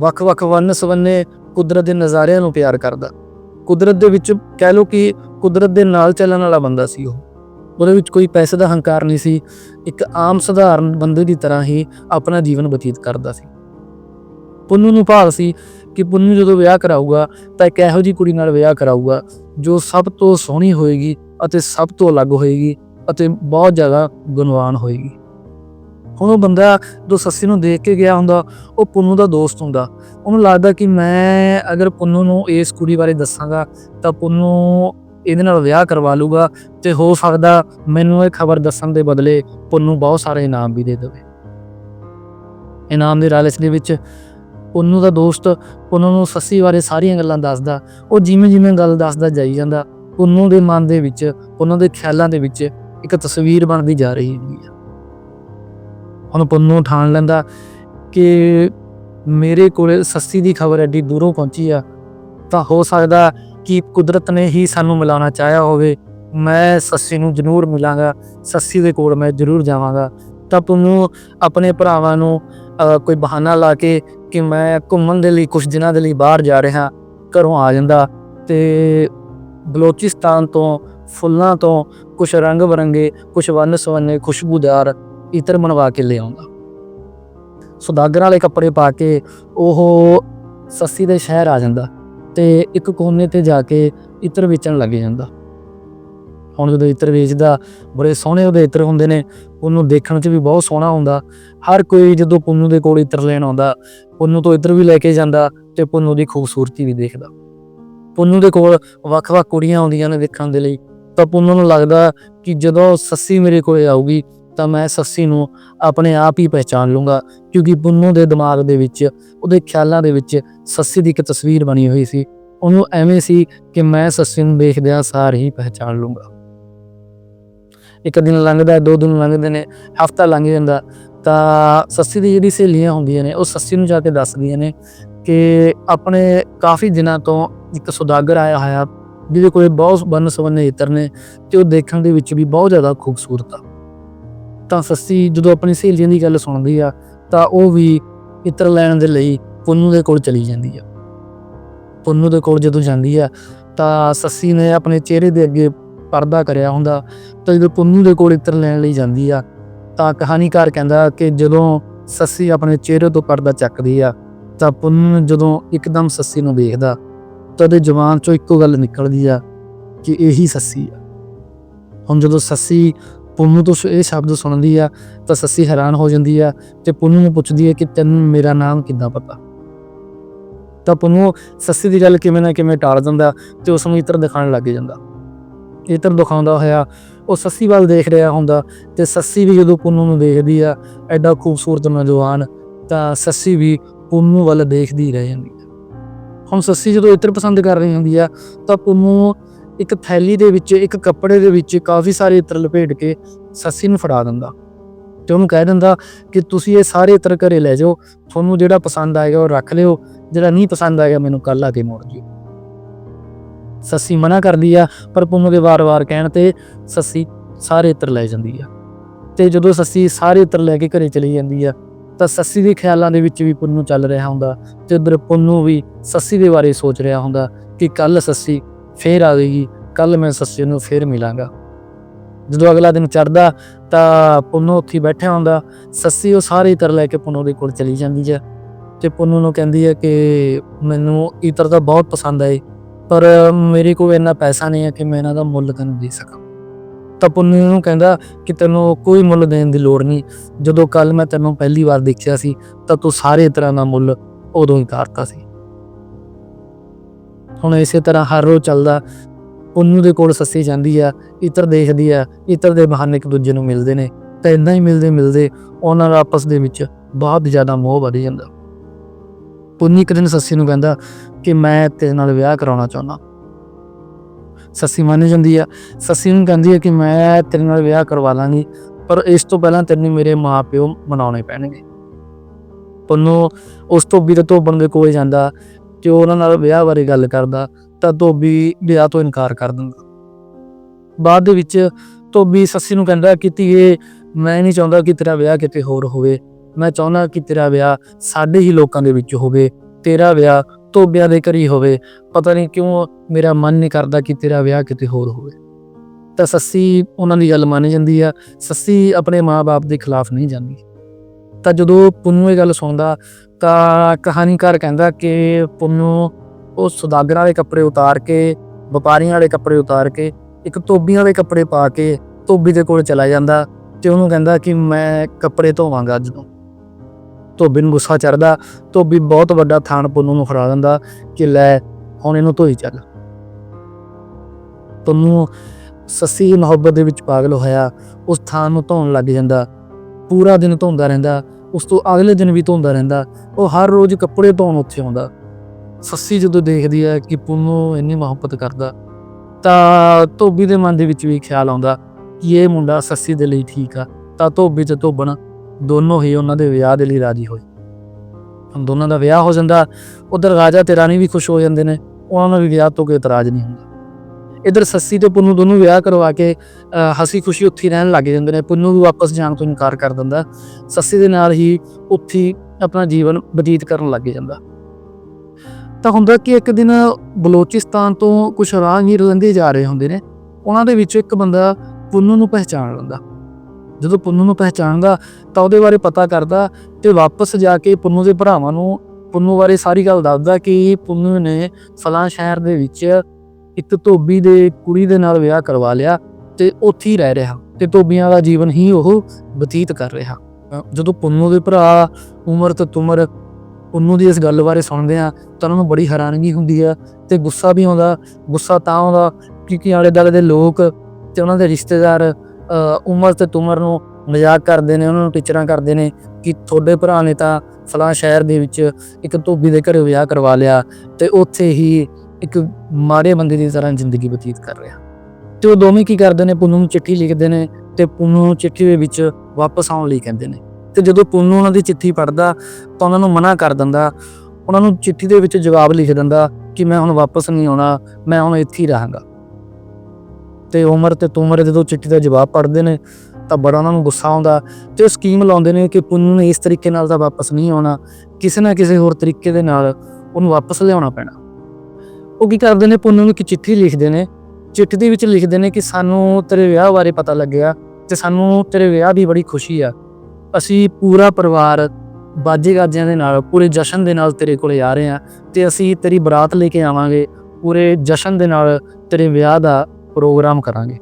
ਵੱਖ-ਵੱਖ ਵੰਨ ਸਵੰਨੇ ਕੁਦਰਤ ਦੇ ਨਜ਼ਾਰਿਆਂ ਨੂੰ ਪਿਆਰ ਕਰਦਾ। ਕੁਦਰਤ ਦੇ ਵਿੱਚ ਕਹਿ ਲਓ ਕਿ ਕੁਦਰਤ ਦੇ ਨਾਲ ਚੱਲਣ ਵਾਲਾ ਬੰਦਾ ਸੀ ਉਹ। ਉਹਦੇ ਵਿੱਚ ਕੋਈ ਪੈਸੇ ਦਾ ਹੰਕਾਰ ਨਹੀਂ ਸੀ। ਇੱਕ ਆਮ ਸਧਾਰਨ ਬੰਦੇ ਦੀ ਤਰ੍ਹਾਂ ਹੀ ਆਪਣਾ ਜੀਵਨ ਬਤੀਤ ਕਰਦਾ ਸੀ। ਪੁੰਨੂ ਨੂੰ ਭਾਲ ਸੀ ਕਿ ਪੁੰਨੂ ਜਦੋਂ ਵਿਆਹ ਕਰਾਊਗਾ ਤਾਂ ਇੱਕ ਇਹੋ ਜਿਹੀ ਕੁੜੀ ਨਾਲ ਵਿਆਹ ਕਰਾਊਗਾ, ਜੋ ਸਭ ਤੋਂ ਸੋਹਣੀ ਹੋਏਗੀ ਅਤੇ ਸਭ ਤੋਂ ਅਲੱਗ ਹੋਏਗੀ ਅਤੇ ਬਹੁਤ ਜ਼ਿਆਦਾ ਗੁਣਵਾਨ ਹੋਏਗੀ। ਹੁਣ ਉਹ ਬੰਦਾ ਜੋ ਸੱਸੀ ਨੂੰ ਦੇਖ ਕੇ ਗਿਆ ਹੁੰਦਾ, ਉਹ ਪੁੰਨੂ ਦਾ ਦੋਸਤ ਹੁੰਦਾ। ਉਹਨੂੰ ਲੱਗਦਾ ਕਿ ਮੈਂ ਅਗਰ ਪੁੰਨੂ ਨੂੰ ਇਸ ਕੁੜੀ ਬਾਰੇ ਦੱਸਾਂਗਾ, ਤਾਂ ਪੁੰਨੂ ਇਹਦੇ ਨਾਲ ਵਿਆਹ ਕਰਵਾ ਲੂਗਾ ਤੇ ਹੋ ਸਕਦਾ ਮੈਨੂੰ ਇਹ ਖਬਰ ਦੱਸਣ ਦੇ ਬਦਲੇ ਪੁੰਨੂ ਬਹੁਤ ਸਾਰੇ ਇਨਾਮ ਵੀ ਦੇ ਦੇਵੇ। ਇਨਾਮ ਦੇ ਲਾਲਚ ਦੇ ਵਿੱਚ ਉਹਨੂੰ ਦਾ ਦੋਸਤ ਉਹਨਾਂ ਨੂੰ ਸੱਸੀ ਬਾਰੇ ਸਾਰੀਆਂ ਗੱਲਾਂ ਦੱਸਦਾ। ਉਹ ਜਿਵੇਂ ਜਿਵੇਂ ਗੱਲ ਦੱਸਦਾ ਜਾਈ ਜਾਂਦਾ ਪੁੰਨੂ ਦੇ ਮਨ ਦੇ ਵਿੱਚ ਉਹਨਾਂ ਦੇ ਖਿਆਲਾਂ ਦੇ ਵਿੱਚ ਇੱਕ ਤਸਵੀਰ ਬਣਦੀ ਜਾ ਰਹੀ ਹੁੰਦੀ ਹੈ ਹੁਣ ਪੁੰਨੂ ਠਾਣ ਲੈਂਦਾ ਕਿ ਮੇਰੇ ਕੋਲੇ ਸੱਸੀ ਦੀ ਖਬਰ ਐਡੀ ਦੂਰੋਂ ਪਹੁੰਚੀ ਆ ਤਾਂ ਹੋ ਸਕਦਾ ਕਿ ਕੁਦਰਤ ਨੇ ਹੀ ਸਾਨੂੰ ਮਿਲਾਉਣਾ ਚਾਹਿਆ ਹੋਵੇ। ਮੈਂ ਸੱਸੀ ਨੂੰ ਜ਼ਰੂਰ ਮਿਲਾਂਗਾ ਸੱਸੀ ਦੇ ਕੋਲ ਮੈਂ ਜ਼ਰੂਰ ਜਾਵਾਂਗਾ। ਤਾਂ ਪੁੰਨੂ ਆਪਣੇ ਭਰਾਵਾਂ ਨੂੰ ਅ, ਕੋਈ ਬਹਾਨਾ ਲਾ ਕੇ ਕਿ ਮੈਂ ਘੁੰਮਣ ਦੇ ਲਈ ਕੁਝ ਦਿਨਾਂ ਦੇ ਲਈ ਬਾਹਰ ਜਾ ਰਿਹਾ, ਘਰੋਂ ਆ ਜਾਂਦਾ ਤੇ ਬਲੋਚਿਸਤਾਨ ਤੋਂ, ਫੁੱਲਾਂ ਤੋਂ ਕੁਝ ਰੰਗ ਬਰੰਗੇ ਕੁਝ ਵੰਨ ਸਵੰਨੇ ਖੁਸ਼ਬੂਦਾਰ ਇਤਰ ਬਣਵਾ ਕੇ ਲਿਆਉਂਦਾ ਸੁਦਾਗਰ ਵਾਲੇ ਕੱਪੜੇ ਪਾ ਕੇ ਉਹ ਸੱਸੀ ਦੇ ਸ਼ਹਿਰ ਆ ਜਾਂਦਾ ਤੇ ਇੱਕ ਕੋਨੇ ਤੇ ਜਾ ਕੇ ਇਤਰ ਵੇਚਣ ਲੱਗ ਜਾਂਦਾ। ਹੁਣ ਜਦੋਂ ਇਤਰ ਵੇਚਦਾ, ਬੜੇ ਸੋਹਣੇ ਉਹਦੇ ਇਤਰ ਹੁੰਦੇ ਨੇ ਉਹਨੂੰ ਦੇਖਣ 'ਚ ਵੀ ਬਹੁਤ ਸੋਹਣਾ ਹੁੰਦਾ। ਹਰ ਕੋਈ ਜਦੋਂ ਪੁੰਨੂ ਦੇ ਕੋਲ ਇਤਰ ਲੈਣ ਆਉਂਦਾ, ਪੁੰਨੂ ਤੋਂ ਇਤਰ ਵੀ ਲੈ ਕੇ ਜਾਂਦਾ ਤੇ ਪੁੰਨੂ ਦੀ ਖੂਬਸੂਰਤੀ ਵੀ ਦੇਖਦਾ। ਪੁੰਨੂ ਦੇ ਕੋਲ ਵੱਖ-ਵੱਖ ਕੁੜੀਆਂ ਆਉਂਦੀਆਂ ਨੇ ਦੇਖਣ ਦੇ ਲਈ, ਤਾਂ ਪੁੰਨੂ ਨੂੰ ਲੱਗਦਾ ਕਿ ਜਦੋਂ ਸੱਸੀ ਮੇਰੇ ਕੋਲ ਆਊਗੀ, ਤਾਂ ਮੈਂ ਸੱਸੀ ਨੂੰ ਆਪਣੇ ਆਪ ਹੀ ਪਹਿਚਾਨ ਲੂੰਗਾ, ਕਿਉਂਕਿ ਪੁੰਨੂ ਦੇ ਦਿਮਾਗ ਦੇ ਵਿੱਚ, ਉਹਦੇ ਖਿਆਲਾਂ ਦੇ ਵਿੱਚ ਸੱਸੀ ਦੀ ਇੱਕ ਤਸਵੀਰ ਬਣੀ ਹੋਈ ਸੀ। ਉਹਨੂੰ ਐਵੇਂ ਸੀ ਕਿ ਮੈਂ ਸੱਸੀ ਨੂੰ ਦੇਖਦਿਆਂ ਸਾਰ ਹੀ ਪਹਿਚਾਨ ਲੂੰਗਾ। ਇੱਕ ਦਿਨ ਲੰਘਦਾ, ਦੋ ਦਿਨ ਲੰਘਦੇ ਨੇ, ਹਫਤਾ ਲੰਘ ਜਾਂਦਾ, ਤਾਂ ਸੱਸੀ ਦੀ ਜਿਹੜੀ ਸਹੇਲੀਆਂ ਹੁੰਦੀਆਂ ਨੇ, ਉਹ ਸੱਸੀ ਨੂੰ ਜਾ ਕੇ ਦੱਸਦੀਆਂ ਨੇ ਕਿ ਆਪਣੇ ਕਾਫੀ ਦਿਨਾਂ ਤੋਂ ਇੱਕ ਸੁਦਾਗਰ ਆਇਆ ਹੋਇਆ, ਜਿਹਦੇ ਕੋਲੇ ਬਹੁਤ ਬੰਨ ਸਵੰਨੇ ਇਤਰ ਨੇ ਤੇ ਉਹ ਦੇਖਣ ਦੇ ਵਿੱਚ ਵੀ ਬਹੁਤ ਜ਼ਿਆਦਾ ਖੂਬਸੂਰਤ ਆ। ਤਾਂ ਸੱਸੀ ਜਦੋਂ ਆਪਣੀ ਸਹੇਲੀਆਂ ਦੀ ਗੱਲ ਸੁਣਦੀ ਆ, ਤਾਂ ਉਹ ਵੀ ਇਤਰ ਲੈਣ ਦੇ ਲਈ ਪੁੰਨੂ ਦੇ ਕੋਲ ਚਲੀ ਜਾਂਦੀ ਆ। ਪੁੰਨੂ ਦੇ ਕੋਲ ਜਦੋਂ ਜਾਂਦੀ ਆ, ਤਾਂ ਸੱਸੀ ਨੇ ਆਪਣੇ ਚਿਹਰੇ ਦੇ ਅੱਗੇ ਪਰਦਾ ਕਰਿਆ ਹੁੰਦਾ, ਤਾਂ ਜਦੋਂ ਪੁੰਨੂ ਦੇ ਕੋਲ ਇਤਰ ਲੈਣ ਲਈ ਜਾਂਦੀ ਆ, ਤਾਂ ਕਹਾਣੀਕਾਰ ਕਹਿੰਦਾ ਕਿ ਜਦੋਂ ਸੱਸੀ ਆਪਣੇ ਚਿਹਰੇ ਤੋਂ ਪਰਦਾ ਚੱਕਦੀ ਆ, ਤਾਂ ਪੁੰਨੂ ਜਦੋਂ ਇੱਕਦਮ ਸੱਸੀ ਨੂੰ ਦੇਖਦਾ ਤਾਂ ਉਹਦੇ ਜਵਾਨ ਚੋਂ ਇੱਕੋ ਗੱਲ ਨਿਕਲਦੀ ਆ ਕਿ ਇਹੀ ਸੱਸੀ ਆ। ਹੁਣ ਜਦੋਂ ਸੱਸੀ ਪੁੰਨੂ ਤੋਂ ਇਹ ਸ਼ਬਦ ਸੁਣਦੀ ਆ, ਤਾਂ ਸੱਸੀ ਹੈਰਾਨ ਹੋ ਜਾਂਦੀ ਆ ਤੇ ਪੁੰਨੂ ਨੂੰ ਪੁੱਛਦੀ ਹੈ ਕਿ ਤੈਨੂੰ ਮੇਰਾ ਨਾਮ ਕਿੱਦਾਂ ਪਤਾ? ਤਾਂ ਪੁੰਨੂ ਸੱਸੀ ਦੀ ਗੱਲ ਕਿਵੇਂ ਨਾ ਕਿਵੇਂ ਟਾਲ ਦਿੰਦਾ ਤੇ ਉਸ ਨੂੰ ਇਤਰ ਦਿਖਾਉਣ ਲੱਗ ਜਾਂਦਾ। ਇਤਰ ਦਿਖਾਉਂਦਾ ਹੋਇਆ, ਉਹ ਸੱਸੀ ਵੱਲ ਦੇਖ ਰਿਹਾ ਹੁੰਦਾ ਤੇ ਸੱਸੀ ਵੀ ਜਦੋਂ ਪੁੰਨੂ ਨੂੰ ਦੇਖਦੀ ਆ, ਐਡਾ ਖੂਬਸੂਰਤ ਨੌਜਵਾਨ, ਤਾਂ ਸੱਸੀ ਵੀ ਪੁੰਨੂ ਵੱਲ ਦੇਖਦੀ ਰਹਿ ਜਾਂਦੀ ਹੈ ਹੁਣ ਸੱਸੀ ਜਦੋਂ ਇਤਰ ਪਸੰਦ ਕਰ ਰਹੀ ਹੁੰਦੀ ਆ, ਤਾਂ ਪੁੰਨੂ ਇੱਕ ਥੈਲੀ ਦੇ ਵਿੱਚ, ਇੱਕ ਕੱਪੜੇ ਦੇ ਵਿੱਚ ਕਾਫੀ ਸਾਰੇ ਇਤਰ ਲਪੇਟ ਕੇ ਸੱਸੀ ਨੂੰ ਫੜਾ ਦਿੰਦਾ। ਤੇ ਉਹਨੂੰ ਕਹਿ ਦਿੰਦਾ ਕਿ ਤੁਸੀਂ ਇਹ ਸਾਰੇ ਇਤਰ ਘਰੇ ਲੈ ਜਾਓ, ਤੁਹਾਨੂੰ ਜਿਹੜਾ ਪਸੰਦ ਆਏਗਾ ਉਹ ਰੱਖ ਲਿਓ, ਜਿਹੜਾ ਨਹੀਂ ਪਸੰਦ ਆਏਗਾ ਮੈਨੂੰ ਕੱਲ ਆ ਕੇ ਮੋੜ ਜਿਓ ਸੱਸੀ ਮਨਾ ਕਰਦੀ ਆ, ਪਰ ਪੁੰਨੂ ਦੇ ਵਾਰ-ਵਾਰ ਕਹਿਣ ਤੇ ਸੱਸੀ ਸਾਰੇ ਇੱਤਰ ਲੈ ਜਾਂਦੀ ਆ। ਤੇ ਜਦੋਂ ਸੱਸੀ ਸਾਰੇ ਇੱਤਰ ਲੈ ਕੇ ਘਰੇ ਚਲੀ ਜਾਂਦੀ ਆ, ਤਾਂ ਸੱਸੀ ਦੇ ਖਿਆਲਾਂ ਦੇ ਵਿੱਚ ਵੀ ਪੁੰਨੂ ਚੱਲ ਰਿਹਾ ਹੁੰਦਾ, ਤੇ ਉਧਰ ਪੁੰਨੂ ਵੀ ਸੱਸੀ ਦੇ ਬਾਰੇ ਸੋਚ ਰਿਹਾ ਹੁੰਦਾ ਕਿ ਕੱਲ ਸੱਸੀ ਫੇਰ ਆਵੇਗੀ ਕੱਲ ਮੈਂ ਸੱਸੀ ਨੂੰ ਫੇਰ ਮਿਲਾਂਗਾ। ਜਦੋਂ ਅਗਲਾ ਦਿਨ ਚੜਦਾ ਤਾਂ ਪੁੰਨੂ ਉੱਥੇ ਬੈਠਿਆ ਹੁੰਦਾ, ਸੱਸੀ ਉਹ ਸਾਰੇ ਇਤਰ ਲੈ ਕੇ ਪੁੰਨੂ ਦੇ ਕੋਲ ਚਲੀ ਜਾਂਦੀ ਹੈ ਤੇ ਪੁੰਨੂ ਨੂੰ ਕਹਿੰਦੀ ਹੈ ਕਿ ਮੈਨੂੰ ਇਤਰ ਤਾਂ ਬਹੁਤ ਪਸੰਦ ਆਏ ਪਰ ਮੇਰੇ ਕੋਲ ਇੰਨਾ ਪੈਸਾ ਨਹੀਂ ਹੈ ਕਿ ਮੈਂ ਇਹਨਾਂ ਦਾ ਮੁੱਲ ਤੈਨੂੰ ਦੇ ਸਕਾਂ। ਤਾਂ ਪੁੰਨੂ ਨੂੰ ਕਹਿੰਦਾ ਕਿ ਤੈਨੂੰ ਕੋਈ ਮੁੱਲ ਦੇਣ ਦੀ ਲੋੜ ਨਹੀਂ। ਜਦੋਂ ਕੱਲ ਮੈਂ ਤੈਨੂੰ ਪਹਿਲੀ ਵਾਰ ਦੇਖਿਆ ਸੀ, ਤਾਂ ਤੂੰ ਸਾਰੇ ਤਰ੍ਹਾਂ ਦਾ ਮੁੱਲ ਉਦੋਂ ਹੀ ਕਰਤਾ ਸੀ। ਹੁਣ ਇਸੇ ਤਰ੍ਹਾਂ ਹਰ ਰੋਜ਼ ਚੱਲਦਾ, ਪੁੰਨੂ ਦੇ ਕੋਲ ਸੱਸੀ ਜਾਂਦੀ ਆ, ਇਤਰ ਦੇਖਦੀ ਆ, ਇਤਰ ਦੇ ਬਹਾਨੇ ਇੱਕ ਦੂਜੇ ਨੂੰ ਮਿਲਦੇ ਨੇ। ਤਾਂ ਇੰਨਾ ਹੀ ਮਿਲਦੇ ਮਿਲਦੇ ਉਹਨਾਂ ਦਾ ਆਪਸ ਦੇ ਵਿੱਚ ਬਹੁਤ ਜ਼ਿਆਦਾ ਮੋਹ ਵਧ ਜਾਂਦਾ। ਪੁੰਨੀ ਇੱਕ ਦਿਨ ਸੱਸੀ ਨੂੰ ਕਹਿੰਦਾ ਕਿ ਮੈਂ ਤੇਰੇ ਨਾਲ ਵਿਆਹ ਕਰਾਉਣਾ ਚਾਹੁੰਦਾ। ਸੱਸੀ ਮੰਨ ਜਾਂਦੀ ਆ। ਸੱਸੀ ਨੂੰ ਕਹਿੰਦੀ ਹੈ ਕਿ ਮੈਂ ਤੇਰੇ ਨਾਲ ਵਿਆਹ ਕਰਵਾ ਲਾਂਗੀ, ਪਰ ਇਸ ਤੋਂ ਪਹਿਲਾਂ ਤੈਨੂੰ ਮੇਰੇ ਮਾਪਿਓ ਮਨਾਉਣੇ ਪੈਣਗੇ। ਪੁੰਨੂ ਉਸ ਧੋਬੀ ਦੇ ਧੋਬਣ ਦੇ ਕੋਲ ਜਾਂਦਾ ਤੇ ਉਹਨਾਂ ਨਾਲ ਵਿਆਹ ਬਾਰੇ ਗੱਲ ਕਰਦਾ, ਤਾਂ ਧੋਬੀ ਵਿਆਹ ਤੋਂ ਇਨਕਾਰ ਕਰ ਦਿੰਦਾ। ਬਾਅਦ ਦੇ ਵਿੱਚ ਧੋਬੀ ਸੱਸੀ ਨੂੰ ਕਹਿੰਦਾ ਕਿ ਧੀਏ, ਮੈਂ ਨਹੀਂ ਚਾਹੁੰਦਾ ਕਿ ਤੇਰਾ ਵਿਆਹ ਕਿਤੇ ਹੋਰ ਹੋਵੇ। ਮੈਂ ਚਾਹੁੰਦਾ ਕਿ ਤੇਰਾ ਵਿਆਹ ਸਾਡੇ ਹੀ ਲੋਕਾਂ ਦੇ ਵਿੱਚ ਹੋਵੇ, ਤੇਰਾ ਵਿਆਹ ਧੋਬਿਆਂ ਦੇ ਘਰ ਹੀ ਹੋਵੇ। ਪਤਾ ਨਹੀਂ ਕਿਉਂ ਮੇਰਾ ਮਨ ਨਹੀਂ ਕਰਦਾ ਕਿ ਤੇਰਾ ਵਿਆਹ ਕਿਤੇ ਹੋਰ ਹੋਵੇ। ਤਾਂ ਸੱਸੀ ਉਹਨਾਂ ਦੀ ਗੱਲ ਮੰਨ ਜਾਂਦੀ ਆ, ਸੱਸੀ ਆਪਣੇ ਮਾਪੇ ਦੇ ਖਿਲਾਫ ਨਹੀਂ ਜਾਂਦੀ। ਤਾਂ ਜਦੋਂ ਪੁੰਨੂ ਇਹ ਗੱਲ ਸੁਣਦਾ, ਤਾਂ ਕਹਾਣੀਕਾਰ ਕਹਿੰਦਾ ਕਿ ਪੁੰਨੂ ਉਹ ਸੁਦਾਗਰਾਂ ਦੇ ਕੱਪੜੇ ਉਤਾਰ ਕੇ, ਵਪਾਰੀਆਂ ਵਾਲੇ ਕੱਪੜੇ ਉਤਾਰ ਕੇ, ਇੱਕ ਧੋਬੀਆਂ ਦੇ ਕੱਪੜੇ ਪਾ ਕੇ ਧੋਬੀ ਦੇ ਕੋਲ ਚਲਾ ਜਾਂਦਾ ਤੇ ਉਹਨੂੰ ਕਹਿੰਦਾ ਕਿ ਮੈਂ ਕੱਪੜੇ ਧੋਵਾਂਗਾ ਅੱਜ ਤੋਂ। ਧੋਬੀ ਨੂੰ ਗੁੱਸਾ ਚੜਦਾ, ਧੋਬੀ ਬਹੁਤ ਵੱਡਾ ਥਾਣ ਪੁੰਨੂ ਨੂੰ ਫੜਾ ਦਿੰਦਾ ਕਿ ਲੈ ਹੁਣ ਇਹਨੂੰ ਧੋਈ ਚੱਲ। ਪੁੰਨੂ ਸੱਸੀ ਮੁਹੱਬਤ ਦੇ ਵਿੱਚ ਪਾਗਲ ਹੋਇਆ, ਉਸ ਥਾਂ ਨੂੰ ਧੋਣ ਲੱਗ ਜਾਂਦਾ। ਪੂਰਾ ਦਿਨ ਧੋਂਦਾ ਰਹਿੰਦਾ, ਉਸ ਤੋਂ ਅਗਲੇ ਦਿਨ ਵੀ ਧੋਂਦਾ ਰਹਿੰਦਾ। ਉਹ ਹਰ ਰੋਜ਼ ਕੱਪੜੇ ਧੋਣ ਉੱਥੇ ਆਉਂਦਾ। ਸੱਸੀ ਜਦੋਂ ਦੇਖਦੀ ਹੈ ਕਿ ਪੁੰਨੂ ਇੰਨੀ ਮੁਹੱਬਤ ਕਰਦਾ, ਤਾਂ ਧੋਬੀ ਦੇ ਮਨ ਦੇ ਵਿੱਚ ਵੀ ਖਿਆਲ ਆਉਂਦਾ ਕਿ ਇਹ ਮੁੰਡਾ ਸੱਸੀ ਦੇ ਲਈ ਠੀਕ ਆ, ਤਾਂ ਧੋਬੀ ਤੇ ਧੋਬਣ ਦੋਨੋਂ ਹੀ ਉਹਨਾਂ ਦੇ ਵਿਆਹ ਦੇ ਲਈ ਰਾਜੀ ਹੋਏ। ਹੁਣ ਦੋਨਾਂ ਦਾ ਵਿਆਹ ਹੋ ਜਾਂਦਾ ਉਧਰ ਰਾਜਾ ਤੇ ਰਾਣੀ ਵੀ ਖੁਸ਼ ਹੋ ਜਾਂਦੇ ਨੇ ਉਹਨਾਂ ਨੂੰ ਵੀ ਵਿਆਹ ਤੋਂ ਕੋਈ ਇਤਰਾਜ਼ ਨਹੀਂ ਹੁੰਦਾ। ਇਧਰ ਸੱਸੀ ਤੇ ਪੁੰਨੂ ਦੋਨੋਂ ਵਿਆਹ ਕਰਵਾ ਕੇ ਅਹ, ਹਸੀ ਖੁਸ਼ੀ ਉੱਥੇ ਹੀ ਰਹਿਣ ਲੱਗ ਜਾਂਦੇ ਨੇ ਪੁੰਨੂ ਵੀ ਵਾਪਸ ਜਾਣ ਤੋਂ ਇਨਕਾਰ ਕਰ ਦਿੰਦਾ। ਸੱਸੀ ਦੇ ਨਾਲ ਹੀ ਉੱਥੇ ਆਪਣਾ ਜੀਵਨ ਬਤੀਤ ਕਰਨ ਲੱਗ ਜਾਂਦਾ। ਤਾਂ ਹੁੰਦਾ ਕਿ ਇੱਕ ਦਿਨ ਬਲੋਚਿਸਤਾਨ ਤੋਂ ਕੁਝ ਰਾਹਗੀਰ ਲੰਘੇ ਜਾ ਰਹੇ ਹੁੰਦੇ ਨੇ ਉਹਨਾਂ ਦੇ ਵਿੱਚੋਂ ਇੱਕ ਬੰਦਾ ਪੁੰਨੂ ਨੂੰ ਪਹਿਚਾਣ ਲੈਂਦਾ। ਜਦੋਂ ਪੁੰਨੂ ਨੂੰ ਪਹਿਚਾਣਦਾ ਤਾਂ ਉਹਦੇ ਬਾਰੇ ਪਤਾ ਕਰਦਾ ਤੇ ਵਾਪਸ ਜਾ ਕੇ ਪੁੰਨੂ ਦੇ ਭਰਾਵਾਂ ਨੂੰ ਪੁੰਨੂ ਬਾਰੇ ਸਾਰੀ ਗੱਲ ਦੱਸਦਾ ਕਿ ਪੁੰਨੂ ਨੇ ਫਲਾਂ ਸ਼ਹਿਰ ਦੇ ਵਿੱਚ ਇੱਕ ਧੋਬੀ ਦੇ ਕੁੜੀ ਦੇ ਨਾਲ ਵਿਆਹ ਕਰਵਾ ਲਿਆ ਤੇ ਉੱਥੇ ਹੀ ਰਹਿ ਰਿਹਾ ਤੇ ਧੋਬੀਆਂ ਦਾ ਜੀਵਨ ਹੀ ਉਹ ਬਤੀਤ ਕਰ ਰਿਹਾ। ਜਦੋਂ ਪੁੰਨੂ ਦੇ ਭਰਾ ਉਮਰ ਤੇ ਤੁਮਰ ਪੁੰਨੂ ਦੀ ਇਸ ਗੱਲ ਬਾਰੇ ਸੁਣਦੇ ਆ ਤਾਂ ਉਹਨਾਂ ਨੂੰ ਬੜੀ ਹੈਰਾਨਗੀ ਹੁੰਦੀ ਆ ਤੇ ਗੁੱਸਾ ਵੀ ਆਉਂਦਾ, ਗੁੱਸਾ ਤਾਂ ਆਉਂਦਾ ਕਿਉਂਕਿ ਆਲੇ ਦੁਆਲੇ ਦੇ ਲੋਕ ਤੇ ਉਹਨਾਂ ਦੇ ਰਿਸ਼ਤੇਦਾਰ ਉਮਰ ਤੇ ਤੁਮਰ ਨੂੰ ਮਜ਼ਾਕ ਕਰਦੇ ਨੇ, ਉਹਨਾਂ ਨੂੰ ਟੀਚਰਾਂ ਕਰਦੇ ਨੇ ਕਿ ਤੁਹਾਡੇ ਭਰਾ ਨੇ ਤਾਂ ਫਲਾਂ ਸ਼ਹਿਰ ਦੇ ਵਿੱਚ ਇੱਕ ਧੋਬੀ ਦੇ ਘਰੇ ਵਿਆਹ ਕਰਵਾ ਲਿਆ ਤੇ ਉੱਥੇ ਹੀ ਇੱਕ ਮਾੜੇ ਬੰਦੇ ਦੀ ਤਰ੍ਹਾਂ ਜ਼ਿੰਦਗੀ ਬਤੀਤ ਕਰ ਰਿਹਾ। ਤੇ ਉਹ ਦੋਵੇਂ ਕੀ ਕਰਦੇ ਨੇ? ਪੁੰਨੂ ਨੂੰ ਚਿੱਠੀ ਲਿਖਦੇ ਨੇ ਤੇ ਪੁੰਨੂ ਨੂੰ ਚਿੱਠੀ ਦੇ ਵਿੱਚ ਵਾਪਸ ਆਉਣ ਲਈ ਕਹਿੰਦੇ ਨੇ। ਤੇ ਜਦੋਂ ਪੁੰਨੂ ਉਹਨਾਂ ਦੀ ਚਿੱਠੀ ਪੜ੍ਹਦਾ ਤਾਂ ਉਹਨਾਂ ਨੂੰ ਮਨਾ ਕਰ ਦਿੰਦਾ, ਉਹਨਾਂ ਨੂੰ ਚਿੱਠੀ ਦੇ ਵਿੱਚ ਜਵਾਬ ਲਿਖ ਦਿੰਦਾ ਕਿ ਮੈਂ ਹੁਣ ਵਾਪਸ ਨਹੀਂ ਆਉਣਾ, ਮੈਂ ਹੁਣ ਇੱਥੇ ਹੀ ਰਹਾਂਗਾ। ਤੇ ਉਮਰ ਤੇ ਤੁਮਰ ਜਦੋਂ ਚਿੱਠੀ ਦਾ ਜਵਾਬ ਪੜ੍ਹਦੇ ਨੇ, ਤਾਂ ਬੜਾ ਉਹਨਾਂ ਨੂੰ ਗੁੱਸਾ ਆਉਂਦਾ। ਤੇ ਉਹ ਸਕੀਮ ਲਾਉਂਦੇ ਨੇ ਕਿ ਪੁੰਨੂ ਨੇ ਇਸ ਤਰੀਕੇ ਨਾਲ ਤਾਂ ਵਾਪਸ ਨਹੀਂ ਆਉਣਾ, ਕਿਸੇ ਨਾ ਕਿਸੇ ਹੋਰ ਤਰੀਕੇ ਦੇ ਨਾਲ ਉਹਨੂੰ ਵਾਪਸ ਲਿਆਉਣਾ ਪੈਣਾ। ਉਹ ਕੀ ਕਰਦੇ ਨੇ, ਪੁੰਨੂ ਨੂੰ ਇੱਕ ਚਿੱਠੀ ਲਿਖਦੇ ਨੇ, ਚਿੱਠੀ ਦੇ ਵਿੱਚ ਲਿਖਦੇ ਨੇ ਕਿ ਸਾਨੂੰ ਤੇਰੇ ਵਿਆਹ ਬਾਰੇ ਪਤਾ ਲੱਗਿਆ ਤੇ ਸਾਨੂੰ ਤੇਰੇ ਵਿਆਹ ਦੀ ਬੜੀ ਖੁਸ਼ੀ ਆ। ਅਸੀਂ ਪੂਰਾ ਪਰਿਵਾਰ ਬਾਜੇ ਗਾਜਿਆਂ ਦੇ ਨਾਲ, ਪੂਰੇ ਜਸ਼ਨ ਦੇ ਨਾਲ ਤੇਰੇ ਕੋਲੇ ਆ ਰਹੇ ਆ ਤੇ ਅਸੀਂ ਤੇਰੀ ਬਰਾਤ ਲੈ ਕੇ ਆਵਾਂਗੇ, ਪੂਰੇ ਜਸ਼ਨ ਦੇ ਨਾਲ ਤੇਰੇ ਵਿਆਹ ਦਾ ਪ੍ਰੋਗਰਾਮ ਕਰਾਂਗੇ।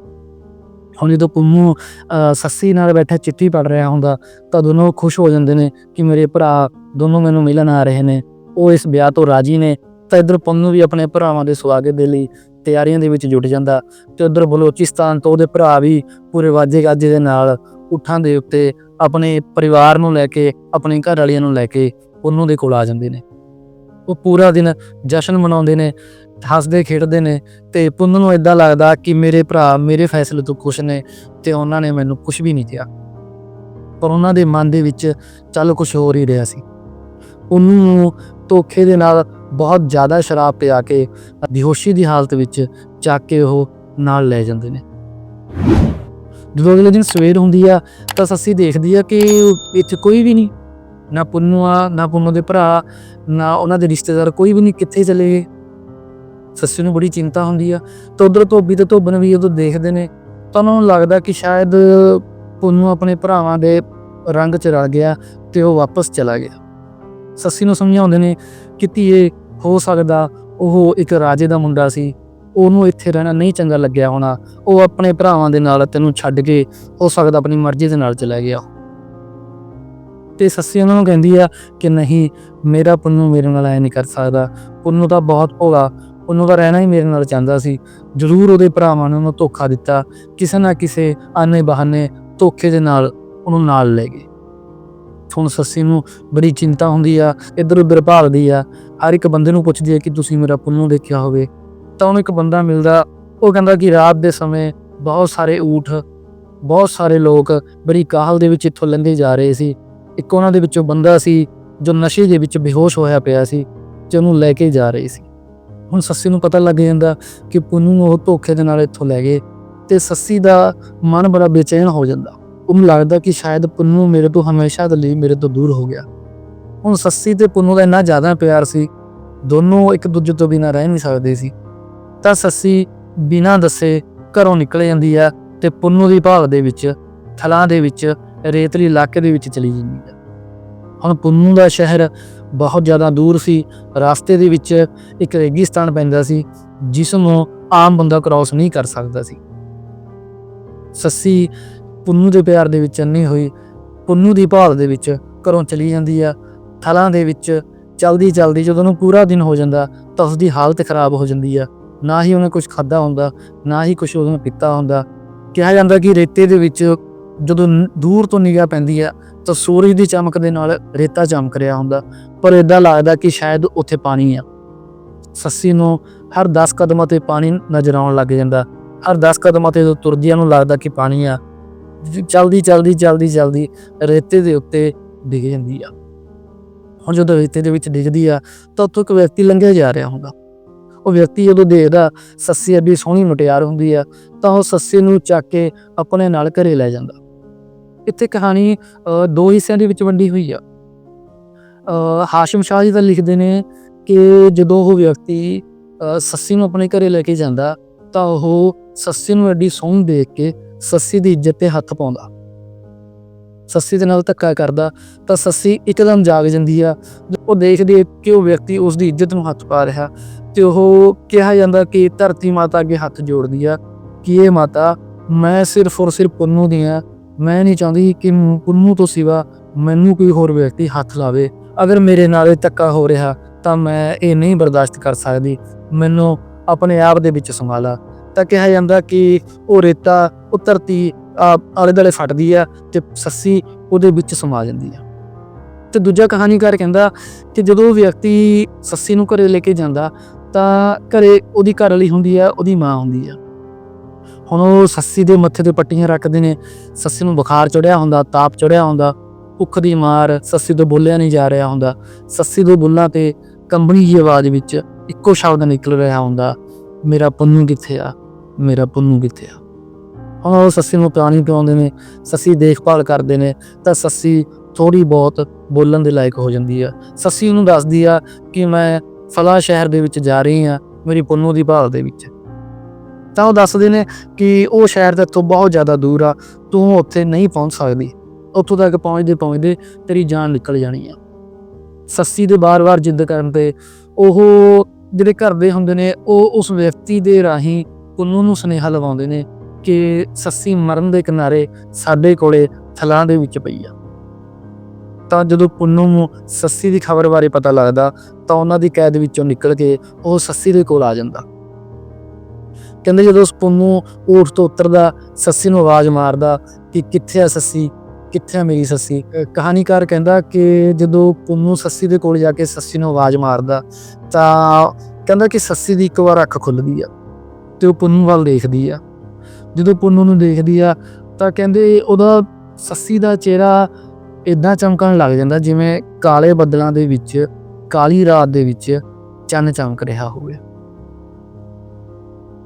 ਹੁਣ ਜਦੋਂ ਪੰਮੂ ਅ, ਸੱਸੀ ਨਾਲ ਬੈਠਾ ਚਿੱਠੀ ਪੜ ਰਿਹਾ ਹੁੰਦਾ ਤਾਂ ਦੋਨੋਂ ਖੁਸ਼ ਹੋ ਜਾਂਦੇ ਨੇ ਕਿ ਮੇਰੇ ਭਰਾ ਦੋਨੋਂ ਮੈਨੂੰ ਮਿਲਣ ਆ ਰਹੇ ਨੇ। ਉਹ ਇਸ ਵਿਆਹ ਤੋਂ ਰਾਜੀ ਨੇ ਤਾਂ ਇਧਰ ਪੁੰਨੂ ਵੀ ਆਪਣੇ ਭਰਾਵਾਂ ਦੇ ਸਵਾਗਤ ਦੇ ਲਈ ਤਿਆਰੀਆਂ ਦੇ ਵਿੱਚ ਜੁਟ ਜਾਂਦਾ ਤੇ ਉਧਰ ਬਲੋਚਿਸਤਾਨ ਤੋਂ ਉਹਦੇ ਭਰਾ ਵੀ ਪੂਰੇ ਵਾਜੇ ਗਾਜੇ ਦੇ ਨਾਲ ਉਠਾਂ ਦੇ ਉੱਤੇ ਆਪਣੇ ਪਰਿਵਾਰ ਨੂੰ ਲੈ ਕੇ ਆਪਣੇ ਘਰ ਵਾਲਿਆਂ ਨੂੰ ਲੈ ਕੇ ਪੁੰਨੂ ਦੇ ਕੋਲ ਆ ਜਾਂਦੇ ਨੇ। ਉਹ ਪੂਰਾ ਦਿਨ ਜਸ਼ਨ ਮਨਾਉਂਦੇ ਨੇ ਹੱਸਦੇ, ਖੇਡਦੇ ਨੇ ਤੇ ਪੁੰਨ ਨੂੰ ਇਦਾਂ ਲੱਗਦਾ ਕਿ ਮੇਰੇ ਭਰਾ ਮੇਰੇ ਫੈਸਲੇ ਤੋਂ ਖੁਸ਼ ਨੇ ਤੇ ਉਹਨਾਂ ਨੇ ਮੈਨੂੰ ਕੁਝ ਵੀ ਨਹੀਂ ਕਿਹਾ। ਪਰ ਉਹਨਾਂ ਦੇ ਮਨ ਦੇ ਵਿੱਚ ਚੱਲ ਕੁਝ ਹੋਰ ਹੀ ਰਿਹਾ ਸੀ। ਉਹਨੂੰ ਧੋਖੇ ਦੇ ਨਾਲ ਬਹੁਤ ਜ਼ਿਆਦਾ ਸ਼ਰਾਬ ਪਿਆ ਕੇ ਬੇਹੋਸ਼ੀ ਦੀ ਹਾਲਤ ਵਿੱਚ ਚੱਕ ਕੇ ਉਹ ਨਾਲ ਲੈ ਜਾਂਦੇ ਨੇ। ਜਦੋਂ ਅਗਲੇ ਦਿਨ ਸਵੇਰ ਹੁੰਦੀ ਆ ਤਾਂ ਸੱਸੀ ਦੇਖਦੀ ਆ ਕਿ ਇੱਥੇ ਕੋਈ ਵੀ ਨਹੀਂ, ਨਾ ਪੁੰਨੂ ਆ, ਨਾ ਪੁੰਨੂ ਦੇ ਭਰਾ, ਨਾ ਉਹਨਾਂ ਦੇ ਰਿਸ਼ਤੇਦਾਰ ਕੋਈ ਵੀ ਨਹੀਂ, ਕਿੱਥੇ ਚਲੇ ਗਏ? ਸੱਸੀ ਨੂੰ ਬੜੀ ਚਿੰਤਾ ਹੁੰਦੀ ਆ। ਤੇ ਉਧਰ ਧੋਬੀ ਤੇ ਧੋਬਨ ਵੀ ਉਦੋਂ ਦੇਖਦੇ ਨੇ, ਤਾਂ ਉਹਨਾਂ ਨੂੰ ਲੱਗਦਾ ਕਿ ਸ਼ਾਇਦ ਪੁੰਨੂ ਆਪਣੇ ਭਰਾਵਾਂ ਦੇ ਰੰਗ ਚ ਰਲ ਗਿਆ ਤੇ ਉਹ ਵਾਪਸ ਚਲਾ ਗਿਆ। ਸੱਸੀ ਨੂੰ ਸਮਝਾਉਂਦੇ ਨੇ ਕਿ ਧੀਏ, ਹੋ ਸਕਦਾ ਉਹ ਇੱਕ ਰਾਜੇ ਦਾ ਮੁੰਡਾ ਸੀ। ਉਹਨੂੰ ਇੱਥੇ ਰਹਿਣਾ ਨਹੀਂ ਚੰਗਾ ਲੱਗਿਆ ਹੋਣਾ। ਉਹ ਆਪਣੇ ਭਰਾਵਾਂ ਦੇ ਨਾਲ ਤੈਨੂੰ ਛੱਡ ਕੇ ਹੋ ਸਕਦਾ ਆਪਣੀ ਮਰਜ਼ੀ ਦੇ ਨਾਲ ਚਲਾ ਗਿਆ। ਤੇ ਸੱਸੀ ਉਹਨਾਂ ਨੂੰ ਕਹਿੰਦੀ ਆ ਕਿ ਨਹੀਂ, ਮੇਰਾ ਪੁੰਨੂ ਮੇਰੇ ਨਾਲ ਐ ਨਹੀਂ ਕਰ ਸਕਦਾ। ਪੁੰਨੂ ਤਾਂ ਬਹੁਤ ਭੋਲਾ ਉਹਨੂੰ ਤਾਂ ਰਹਿਣਾ ਹੀ ਮੇਰੇ ਨਾਲ ਚਾਹੁੰਦਾ ਸੀ। ਜ਼ਰੂਰ ਉਹਦੇ ਭਰਾਵਾਂ ਨੇ ਉਹਨੂੰ ਧੋਖਾ ਦਿੱਤਾ। ਕਿਸੇ ਨਾ ਕਿਸੇ ਆਨੇ ਬਹਾਨੇ ਧੋਖੇ ਦੇ ਨਾਲ ਉਹਨੂੰ ਨਾਲ ਲੈ ਗਏ। ਹੁਣ ਸੱਸੀ ਨੂੰ ਬੜੀ ਚਿੰਤਾ ਹੁੰਦੀ ਆ, ਇੱਧਰ ਉੱਧਰ ਭਾਲਦੀ ਆ। ਹਰ ਇੱਕ ਬੰਦੇ ਨੂੰ ਪੁੱਛਦੀ ਆ ਕਿ ਤੁਸੀਂ ਮੇਰਾ ਪੁੰਨੂ ਦੇਖਿਆ ਹੋਵੇ। ਤਾਂ ਉਹਨੂੰ ਇੱਕ ਬੰਦਾ ਮਿਲਦਾ, ਉਹ ਕਹਿੰਦਾ ਕਿ ਰਾਤ ਦੇ ਸਮੇਂ ਬਹੁਤ ਸਾਰੇ ਊਠ, ਬਹੁਤ ਸਾਰੇ ਲੋਕ ਬੜੀ ਕਾਹਲ ਦੇ ਵਿੱਚ ਇੱਥੋਂ ਲੰਘੇ ਜਾ ਰਹੇ ਸੀ। ਇੱਕ ਉਹਨਾਂ ਦੇ ਵਿੱਚੋਂ ਬੰਦਾ ਸੀ ਜੋ ਨਸ਼ੇ ਦੇ ਵਿੱਚ ਬੇਹੋਸ਼ ਹੋਇਆ ਪਿਆ ਸੀ ਤੇ ਉਹਨੂੰ ਲੈ ਕੇ ਜਾ ਰਹੇ ਸੀ। ਹੁਣ ਸੱਸੀ ਨੂੰ ਪਤਾ ਲੱਗ ਜਾਂਦਾ ਕਿ ਪੁੰਨੂ ਨੂੰ ਉਹ ਧੋਖੇ ਦੇ ਨਾਲ ਇੱਥੋਂ ਲੈ ਗਏ ਤੇ ਸੱਸੀ ਦਾ ਮਨ ਬੜਾ ਬੇਚੈਨ ਹੋ ਜਾਂਦਾ। ਉਹਨੂੰ ਲੱਗਦਾ ਕਿ ਸ਼ਾਇਦ ਪੁੰਨੂ ਮੇਰੇ ਤੋਂ ਹਮੇਸ਼ਾ ਦੇ ਲਈ ਮੇਰੇ ਤੋਂ ਦੂਰ ਹੋ ਗਿਆ। ਹੁਣ ਸੱਸੀ ਤੇ ਪੁੰਨੂ ਦਾ ਇੰਨਾ ਜ਼ਿਆਦਾ ਪਿਆਰ ਸੀ, ਦੋਨੋਂ ਇੱਕ ਦੂਜੇ ਤੋਂ ਬਿਨਾਂ ਰਹਿ ਨਹੀਂ ਸਕਦੇ ਸੀ। ਤਾਂ ਸੱਸੀ ਬਿਨਾਂ ਦੱਸੇ ਘਰੋਂ ਨਿਕਲ ਜਾਂਦੀ ਆ ਤੇ ਪੁੰਨੂ ਦੀ ਭਾਲ ਦੇ ਵਿੱਚ, ਥਲਾਂ ਦੇ ਵਿੱਚ, ਰੇਤਲੀ ਇਲਾਕੇ ਦੇ ਵਿੱਚ ਚਲੀ ਜਾਂਦੀ ਹੈ ਹੁਣ ਪੁੰਨੂ ਦਾ ਸ਼ਹਿਰ ਬਹੁਤ ਜ਼ਿਆਦਾ ਦੂਰ ਸੀ। ਰਸਤੇ ਦੇ ਵਿੱਚ ਇੱਕ ਰੇਗਿਸਤਾਨ ਪੈਂਦਾ ਸੀ ਜਿਸ ਨੂੰ ਆਮ ਬੰਦਾ ਕ੍ਰਾਸ ਨਹੀਂ ਕਰ ਸਕਦਾ ਸੀ। ਸੱਸੀ ਪੁੰਨੂ ਦੇ ਪਿਆਰ ਦੇ ਵਿੱਚ ਅੰਨੀ ਹੋਈ, ਪੁੰਨੂ ਦੀ ਭਾਲ ਦੇ ਵਿੱਚ ਘਰੋਂ ਚਲੀ ਜਾਂਦੀ ਆ। ਥਲਾਂ ਦੇ ਵਿੱਚ ਚਲਦੀ ਚਲਦੀ ਜਦੋਂ ਉਹਨੂੰ ਪੂਰਾ ਦਿਨ ਹੋ ਜਾਂਦਾ, ਤਾਂ ਉਸ ਦੀ ਹਾਲਤ ਖਰਾਬ ਹੋ ਜਾਂਦੀ ਆ। ਨਾ ਹੀ ਉਹਨੇ ਕੁਝ ਖਾਦਾ ਹੁੰਦਾ, ਨਾ ਹੀ ਕੁਝ ਉਹਨੇ ਪੀਤਾ ਹੁੰਦਾ। ਕਿਹਾ ਜਾਂਦਾ ਕਿ ਰੇਤੇ ਦੇ ਵਿੱਚ ਜਦੋਂ ਦੂਰ ਤੋਂ ਨਿਗਾਹ ਪੈਂਦੀ ਆ, ਤਾਂ ਸੂਰਜ ਦੀ ਚਮਕ ਦੇ ਨਾਲ ਰੇਤਾ ਚਮਕ ਰਿਹਾ ਹੁੰਦਾ। ਪਰ ਇਦਾਂ ਲੱਗਦਾ ਕਿ ਸ਼ਾਇਦ ਉੱਥੇ ਪਾਣੀ ਆ। ਸੱਸੀ ਨੂੰ ਹਰ 10 ਕਦਮਾਂ ਤੇ ਪਾਣੀ ਨਜ਼ਰ ਆਉਣ ਲੱਗ ਜਾਂਦਾ। ਹਰ 10 ਕਦਮਾਂ ਤੇ ਜਦੋਂ ਤੁਰਦੀਆਂ ਨੂੰ ਲੱਗਦਾ ਕਿ ਪਾਣੀ ਆ। ਚਲਦੀ ਚਲਦੀ ਚਲਦੀ ਚਲਦੀ ਰੇਤੇ ਦੇ ਉੱਤੇ ਡਿੱਗ ਜਾਂਦੀ ਆ। ਹੁਣ ਜਦੋਂ ਰੇਤੇ ਦੇ ਵਿੱਚ ਡਿੱਗਦੀ ਆ, ਤਾਂ ਉੱਥੋਂ ਇੱਕ ਵਿਅਕਤੀ ਲੰਘਿਆ ਜਾ ਰਿਹਾ ਹੁੰਦਾ। ਉਹ ਵਿਅਕਤੀ ਜਦੋਂ ਦੇਖਦਾ ਸੱਸੀ ਅੱਡੀ ਸੋਹਣੀ ਮੁਟਿਆਰ ਹੁੰਦੀ ਆ, ਤਾਂ ਉਹ ਸੱਸੀ ਨੂੰ ਚੱਕ ਕੇ ਆਪਣੇ ਨਾਲ ਘਰੇ ਲੈ ਜਾਂਦਾ। ਇੱਥੇ ਕਹਾਣੀ ਅ, ਦੋ ਹਿੱਸਿਆਂ ਦੇ ਵਿੱਚ ਵੰਡੀ ਹੋਈ ਆ। ਹਾਸ਼ਮ ਸ਼ਾਹ ਜੀ ਤਾਂ ਲਿਖਦੇ ਨੇ ਕਿ ਜਦੋਂ ਉਹ ਵਿਅਕਤੀ ਅ, ਸੱਸੀ ਨੂੰ ਆਪਣੇ ਘਰੇ ਲੈ ਕੇ ਜਾਂਦਾ ਤਾਂ ਉਹ ਸੱਸੀ ਨੂੰ ਐਡੀ ਸੋਹਣੀ ਦੇਖ ਕੇ ਸੱਸੀ ਦੀ ਇੱਜ਼ਤ ਤੇ ਹੱਥ ਪਾਉਂਦਾ। ਸੱਸੀ ਦੇ ਨਾਲ ਧੱਕਾ ਕਰਦਾ ਤਾਂ ਸੱਸੀ ਇੱਕਦਮ ਜਾਗ ਜਾਂਦੀ ਆ। ਉਹ ਦੇਖਦੀ ਕਿ ਉਹ ਵਿਅਕਤੀ ਉਸ ਦੀ ਇੱਜ਼ਤ ਨੂੰ ਹੱਥ ਪਾ ਰਿਹਾ ਤੇ ਉਹ ਕਿਹਾ ਜਾਂਦਾ ਕਿ ਧਰਤੀ ਮਾਤਾ ਅੱਗੇ ਹੱਥ ਜੋੜਦੀ ਆ ਕਿ ਇਹ ਮਾਤਾ ਮੈਂ ਸਿਰਫ ਔਰ ਸਿਰਫ ਪੁੰਨੂ ਦੀ ਆ ਮੈਂ ਨਹੀਂ ਚਾਹੁੰਦੀ ਕਿ ਪੁੰਨੂ ਤੋਂ ਸਿਵਾ ਮੈਨੂੰ ਕੋਈ ਹੋਰ ਵਿਅਕਤੀ ਹੱਥ ਲਾਵੇ। ਅਗਰ ਮੇਰੇ ਨਾਲ ਇਹ ਧੱਕਾ ਹੋ ਰਿਹਾ, ਤਾਂ ਮੈਂ ਇਹ ਨਹੀਂ ਬਰਦਾਸ਼ਤ ਕਰ ਸਕਦੀ। ਮੈਨੂੰ ਆਪਣੇ ਆਪ ਦੇ ਵਿੱਚ ਸੰਭਾਲਾ। ਤਾਂ ਕਿਹਾ ਜਾਂਦਾ ਕਿ ਉਹ ਰੇਤਾ, ਉਹ ਧਰਤੀ ਆ- ਆਲੇ ਦੁਆਲੇ ਫਟਦੀ ਆ ਤੇ ਸੱਸੀ ਉਹਦੇ ਵਿੱਚ ਸਮਾ ਜਾਂਦੀ ਆ। ਤੇ ਦੂਜਾ ਕਹਾਣੀਕਾਰ ਕਹਿੰਦਾ ਕਿ ਜਦੋਂ ਵਿਅਕਤੀ ਸੱਸੀ ਨੂੰ ਘਰੇ ਲੈ ਕੇ ਜਾਂਦਾ, ਤਾਂ ਘਰੇ ਉਹਦੀ ਘਰ ਵਾਲੀ ਹੁੰਦੀ ਆ, ਉਹਦੀ ਮਾਂ ਹੁੰਦੀ ਆ। ਹੁਣ ਉਹ ਸੱਸੀ ਦੇ ਮੱਥੇ ਤੇ ਪੱਟੀਆਂ ਰੱਖਦੇ ਨੇ, ਸੱਸੀ ਨੂੰ ਬੁਖਾਰ ਚੜਿਆ ਹੁੰਦਾ, ਤਾਪ ਚੜਿਆ ਹੁੰਦਾ, ਭੁੱਖ ਦੀ ਮਾਰ ਸੱਸੀ ਤੋਂ ਬੋਲਿਆ ਨਹੀਂ ਜਾ ਰਿਹਾ ਹੁੰਦਾ। ਸੱਸੀ ਦੇ ਬੁੱਲਾਂ ਤੇ ਕੰਬਣੀ ਜਿਹੀ ਆਵਾਜ਼ ਵਿੱਚ ਇੱਕੋ ਸ਼ਬਦ ਨਿਕਲ ਰਿਹਾ ਹੁੰਦਾ, ਮੇਰਾ ਪੁੰਨੂ ਕਿੱਥੇ ਆ? ਮੇਰਾ ਪੁੰਨੂ ਕਿੱਥੇ ਆ? ਹੁਣ ਉਹ ਸੱਸੀ ਨੂੰ ਪਾਣੀ ਪਿਆਉਂਦੇ ਨੇ, ਸੱਸੀ ਦੇਖਭਾਲ ਕਰਦੇ ਨੇ, ਤਾਂ ਸੱਸੀ ਥੋੜੀ ਬਹੁਤ ਬੋਲਣ ਦੇ ਲਾਇਕ ਹੋ ਜਾਂਦੀ ਆ। ਸੱਸੀ ਉਹਨੂੰ ਦੱਸਦੀ ਆ ਕਿ ਮੈਂ ਫਲਾ ਸ਼ਹਿਰ ਦੇ ਵਿੱਚ ਜਾ ਰਹੀ ਆ, ਮੇਰੀ ਪੁੰਨੂ ਦੀ ਭਾਲ ਦੇ ਵਿੱਚ। ਤਾਂ ਉਹ ਦੱਸਦੇ ਨੇ ਕਿ ਉਹ ਸ਼ਹਿਰ ਦੇ ਤੋਂ ਬਹੁਤ ਜ਼ਿਆਦਾ ਦੂਰ ਆ, ਤੂੰ ਉੱਥੇ ਨਹੀਂ ਪਹੁੰਚ ਸਕਦੀ। ਉੱਥੋਂ ਤੱਕ ਪਹੁੰਚਦੇ ਪਹੁੰਚਦੇ ਤੇਰੀ ਜਾਨ ਨਿਕਲ ਜਾਣੀ ਆ। ਸੱਸੀ ਦੇ ਬਾਰ-ਬਾਰ ਜਿੱਦ ਕਰਨ ਤੇ ਉਹ ਜਿਹੜੇ ਘਰ ਦੇ ਹੁੰਦੇ ਨੇ, ਉਹ ਉਸ ਵਿਅਕਤੀ ਦੇ ਰਾਹੀਂ ਪੁੰਨੂ ਨੂੰ ਸੁਨੇਹਾ ਲਵਾਉਂਦੇ ਨੇ ਕਿ ਸੱਸੀ ਮਰਨ ਦੇ ਕਿਨਾਰੇ ਸਾਡੇ ਕੋਲੇ ਥਲਾਂ ਦੇ ਵਿੱਚ ਪਈ ਆ। ਤਾਂ ਜਦੋਂ ਪੁੰਨੂ ਨੂੰ ਸੱਸੀ ਦੀ ਖਬਰ ਬਾਰੇ ਪਤਾ ਲੱਗਦਾ, ਤਾਂ ਉਹਨਾਂ ਦੀ ਕੈਦ ਵਿੱਚੋਂ ਨਿਕਲ ਕੇ ਉਹ ਸੱਸੀ ਦੇ ਕੋਲ ਆ ਜਾਂਦਾ। ਕਹਿੰਦੇ ਜਦੋਂ ਉਸ ਪੁੰਨੂ ਊਠ ਤੋਂ ਉਤਰਦਾ, ਸੱਸੀ ਨੂੰ ਆਵਾਜ਼ ਮਾਰਦਾ ਕਿ ਕਿੱਥੇ ਆ ਸੱਸੀ? ਕਿੱਥੇ ਆ ਮੇਰੀ ਸੱਸੀ? ਕਹਾਣੀਕਾਰ ਕਹਿੰਦਾ ਕਿ ਜਦੋਂ ਪੁੰਨੂ ਸੱਸੀ ਦੇ ਕੋਲ ਜਾ ਕੇ ਸੱਸੀ ਨੂੰ ਆਵਾਜ਼ ਮਾਰਦਾ, ਤਾਂ ਕਹਿੰਦਾ ਕਿ ਸੱਸੀ ਦੀ ਇੱਕ ਵਾਰ ਅੱਖ ਖੁੱਲਦੀ ਆ ਤੇ ਉਹ ਪੁੰਨੂ ਵੱਲ ਦੇਖਦੀ ਆ। ਜਦੋਂ ਪੁੰਨੂ ਨੂੰ ਦੇਖਦੀ ਆ, ਤਾਂ ਕਹਿੰਦੇ ਉਹਦਾ ਸੱਸੀ ਦਾ ਚਿਹਰਾ ਇਦਾਂ ਚਮਕਣ ਲੱਗ ਜਾਂਦਾ ਜਿਵੇਂ ਕਾਲੇ ਬੱਦਲਾਂ ਦੇ ਵਿੱਚ, ਕਾਲੀ ਰਾਤ ਦੇ ਵਿੱਚ ਚੰਨ ਚਮਕ ਰਿਹਾ ਹੋਵੇ।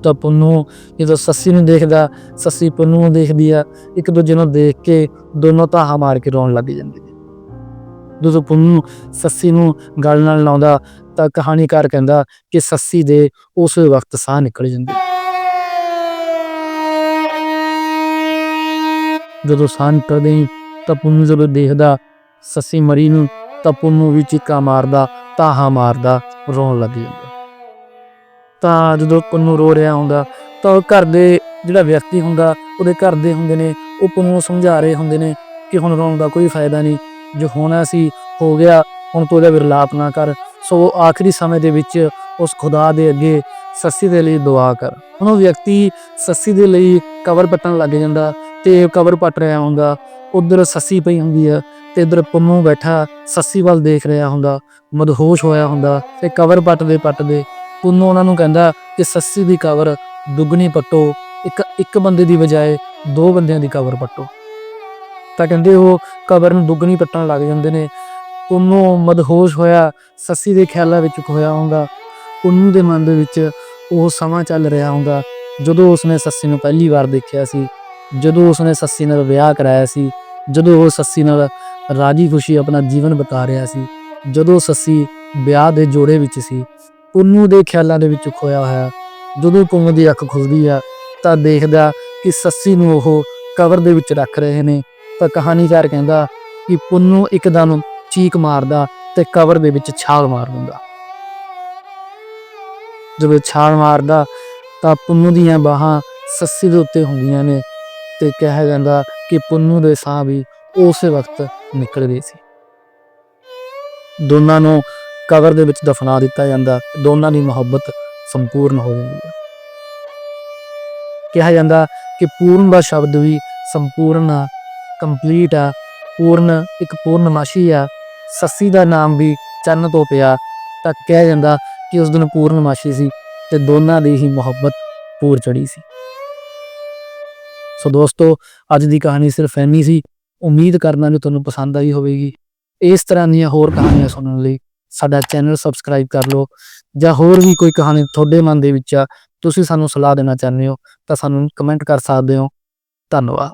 ਤਾਂ ਪੁੰਨੂ, ਜਦੋਂ ਸੱਸੀ ਨੂੰ ਦੇਖਦਾ, ਸੱਸੀ ਪੁੰਨੂ ਨੂੰ ਦੇਖਦੀ ਆ, ਇੱਕ ਦੂਜੇ ਨੂੰ ਦੇਖ ਕੇ ਦੋਨੋਂ ਤਾਹਾ ਮਾਰ ਕੇ ਰੋਣ ਲੱਗ ਜਾਂਦੇ ਨੇ। ਜਦੋਂ ਪੁੰਨੂ ਸੱਸੀ ਨੂੰ ਗਲ ਨਾਲ ਲਾਉਂਦਾ, ਤਾਂ ਕਹਾਣੀਕਾਰ ਕਹਿੰਦਾ ਕਿ ਸੱਸੀ ਦੇ ਉਸ ਵਕਤ ਸਾਹ ਨਿਕਲ ਜਾਂਦੇ। ਜਦੋਂ ਸਾਹ ਨਿਕਲਦੇ ਤਾਂ ਪੁੰਨੂ ਜਦੋਂ ਦੇਖਦਾ, ਸੱਸੀ ਮਰੀ ਨੂੰ, ਤਾਂ ਪੁੰਨੂ ਵੀ ਚੀਕਾ ਮਾਰਦਾ ਤਾਹਾ ਮਾਰਦਾ, ਰੋਣ ਲੱਗ ਜਾਂਦਾ। ਤਾਂ ਜਦੋਂ ਪੁੰਨੂ ਰੋ ਰਿਹਾ ਹੁੰਦਾ, ਤਾਂ ਉਹ ਘਰ ਦੇ ਜਿਹੜਾ ਵਿਅਕਤੀ ਹੁੰਦਾ, ਉਹਦੇ ਘਰ ਦੇ ਹੁੰਦੇ ਨੇ, ਉਹ ਪੁੰਨੂ ਨੂੰ ਸਮਝਾ ਰਹੇ ਹੁੰਦੇ ਨੇ ਕਿ ਹੁਣ ਰੋਣ ਦਾ ਕੋਈ ਫਾਇਦਾ ਨਹੀਂ। ਜੋ ਹੋਣਾ ਸੀ, ਹੋ ਗਿਆ, ਹੁਣ ਤੂੰ ਇਹਦਾ ਵਿਰਲਾਪ ਨਾ ਕਰ। ਸੋ ਆਖਰੀ ਸਮੇਂ ਦੇ ਵਿੱਚ ਉਸ ਖੁਦਾ ਦੇ ਅੱਗੇ ਸੱਸੀ ਦੇ ਲਈ ਦੁਆ ਕਰ। ਹੁਣ ਉਹ ਵਿਅਕਤੀ ਸੱਸੀ ਦੇ ਲਈ ਕਵਰ ਪੱਟਣ ਲੱਗ ਜਾਂਦਾ ਤੇ ਕਵਰ ਪੱਟ ਰਿਹਾ ਹੁੰਦਾ। ਉਧਰ ਸੱਸੀ ਪਈ ਹੁੰਦੀ ਆ ਤੇ ਇਧਰ ਪੁੰਨੂ ਬੈਠਾ, ਸੱਸੀ ਵੱਲ ਦੇਖ ਰਿਹਾ ਹੁੰਦਾ, ਮਦਹੋਸ਼ ਹੋਇਆ ਹੁੰਦਾ ਤੇ ਕਵਰ ਪੱਟਦੇ ਪੱਟਦੇ ਪੁੰਨੂ ਉਹਨਾਂ ਨੂੰ ਕਹਿੰਦਾ ਕਿ ਸੱਸੀ ਦੀ ਕਵਰ ਦੁੱਗਣੀ ਪੱਟੋ, ਇੱਕ ਇੱਕ ਬੰਦੇ ਦੀ ਬਜਾਏ ਦੋ ਬੰਦਿਆਂ ਦੀ ਕਵਰ ਪੱਟੋ। ਤਾਂ ਕਹਿੰਦੇ ਉਹ ਕਬਰ ਨੂੰ ਦੁੱਗਣੀ ਪੱਟਣ ਲੱਗ ਜਾਂਦੇ ਨੇ। ਪੁੰਨੂ ਮਦਹੋਸ਼ ਹੋਇਆ, ਸੱਸੀ ਦੇ ਖਿਆਲਾਂ ਵਿੱਚ ਖੋਇਆ ਹੁੰਦਾ ਪੁੰਨੂ ਦੇ ਮਨ ਦੇ ਵਿੱਚ ਉਹ ਸਮਾਂ ਚੱਲ ਰਿਹਾ ਹੁੰਦਾ ਜਦੋਂ ਉਸਨੇ ਸੱਸੀ ਨੂੰ ਪਹਿਲੀ ਵਾਰ ਦੇਖਿਆ ਸੀ, ਜਦੋਂ ਉਸਨੇ ਸੱਸੀ ਨਾਲ ਵਿਆਹ ਕਰਾਇਆ ਸੀ, ਜਦੋਂ ਉਹ ਸੱਸੀ ਨਾਲ ਰਾਜੀ ਖੁਸ਼ੀ ਆਪਣਾ ਜੀਵਨ ਬਿਤਾ ਰਿਹਾ ਸੀ, ਜਦੋਂ ਸੱਸੀ ਵਿਆਹ ਦੇ ਜੋੜੇ ਵਿੱਚ ਸੀ। ਪੁੰਨੂ ਦੇ ਖਿਆਲਾਂ ਦੇ ਵਿੱਚ ਖੋਇਆ ਹੋਇਆ। ਜਦੋਂ ਪੁੰਨੂ ਦੀ ਅੱਖ ਖੁੱਲਦੀ ਆ, ਤਾਂ ਦੇਖਦਾ ਕਿ ਸੱਸੀ ਨੂੰ ਉਹ ਕਵਰ ਦੇ ਵਿੱਚ ਰੱਖ ਰਹੇ ਨੇ। ਤਾਂ ਕਹਾਣੀਕਾਰ ਕਹਿੰਦਾ ਕਿ ਪੁੰਨੂ ਇੱਕਦਮ ਚੀਕ ਮਾਰਦਾ ਤੇ ਕਵਰ ਦੇ ਵਿੱਚ ਛਾਲ ਮਾਰ ਦਿੰਦਾ। ਜਦੋਂ ਛਾਲ ਮਾਰਦਾ, ਤਾਂ ਪੁੰਨੂ ਦੀਆਂ ਬਾਹਾਂ ਸੱਸੀ ਦੇ ਉੱਤੇ ਹੁੰਦੀਆਂ ਨੇ ਤੇ ਕਿਹਾ ਜਾਂਦਾ ਕਿ ਪੁੰਨੂ ਦੇ ਸਾਹ ਵੀ ਉਸੇ ਵਕਤ ਨਿਕਲ ਗਏ ਸੀ। ਦੋਨਾਂ ਨੂੰ ਕਬਰ ਦੇ ਵਿੱਚ ਦਫਨਾ ਦਿੱਤਾ ਜਾਂਦਾ, ਦੋਨਾਂ ਦੀ ਮੁਹੱਬਤ ਸੰਪੂਰਨ ਹੋ ਜਾਂਦੀ ਹੈ। ਕਿਹਾ ਜਾਂਦਾ ਕਿ ਪੂਰਨ ਦਾ ਸ਼ਬਦ ਵੀ ਸੰਪੂਰਨ ਆ ਕੰਪਲੀਟ ਆ, ਪੂਰਨ, ਇੱਕ ਪੂਰਨਮਾਸ਼ੀ ਆ, ਸੱਸੀ ਦਾ ਨਾਮ ਵੀ ਚੰਨ ਤੋਂ ਪਿਆ, ਤਾਂ ਕਿਹਾ ਜਾਂਦਾ ਕਿ ਉਸ ਦਿਨ ਪੂਰਨਮਾਸ਼ੀ ਸੀ ਤੇ ਦੋਨਾਂ ਦੀ ਹੀ ਮੁਹੱਬਤ ਪੂਰ ਚੜੀ ਸੀ। ਸੋ ਦੋਸਤੋ, ਅੱਜ ਦੀ ਕਹਾਣੀ ਸਿਰਫ ਐਨੀ ਸੀ। ਉਮੀਦ ਕਰਨਾ ਕਿ ਤੁਹਾਨੂੰ ਪਸੰਦ ਆਈ ਹੋਵੇਗੀ। ਇਸ ਤਰ੍ਹਾਂ ਦੀਆਂ ਹੋਰ ਕਹਾਣੀਆਂ ਸੁਣਨ ਲਈ ਸਾਡਾ ਚੈਨਲ ਸਬਸਕ੍ਰਾਈਬ ਕਰ ਲਓ ਜਾਂ ਹੋਰ ਵੀ ਕੋਈ ਕਹਾਣੀ ਤੁਹਾਡੇ ਮਨ ਦੇ ਵਿੱਚ ਆ, ਤੁਸੀਂ ਸਾਨੂੰ ਸਲਾਹ ਦੇਣਾ ਚਾਹੁੰਦੇ ਹੋ ਤਾਂ ਸਾਨੂੰ ਕਮੈਂਟ ਕਰ ਸਕਦੇ ਹੋ। ਧੰਨਵਾਦ।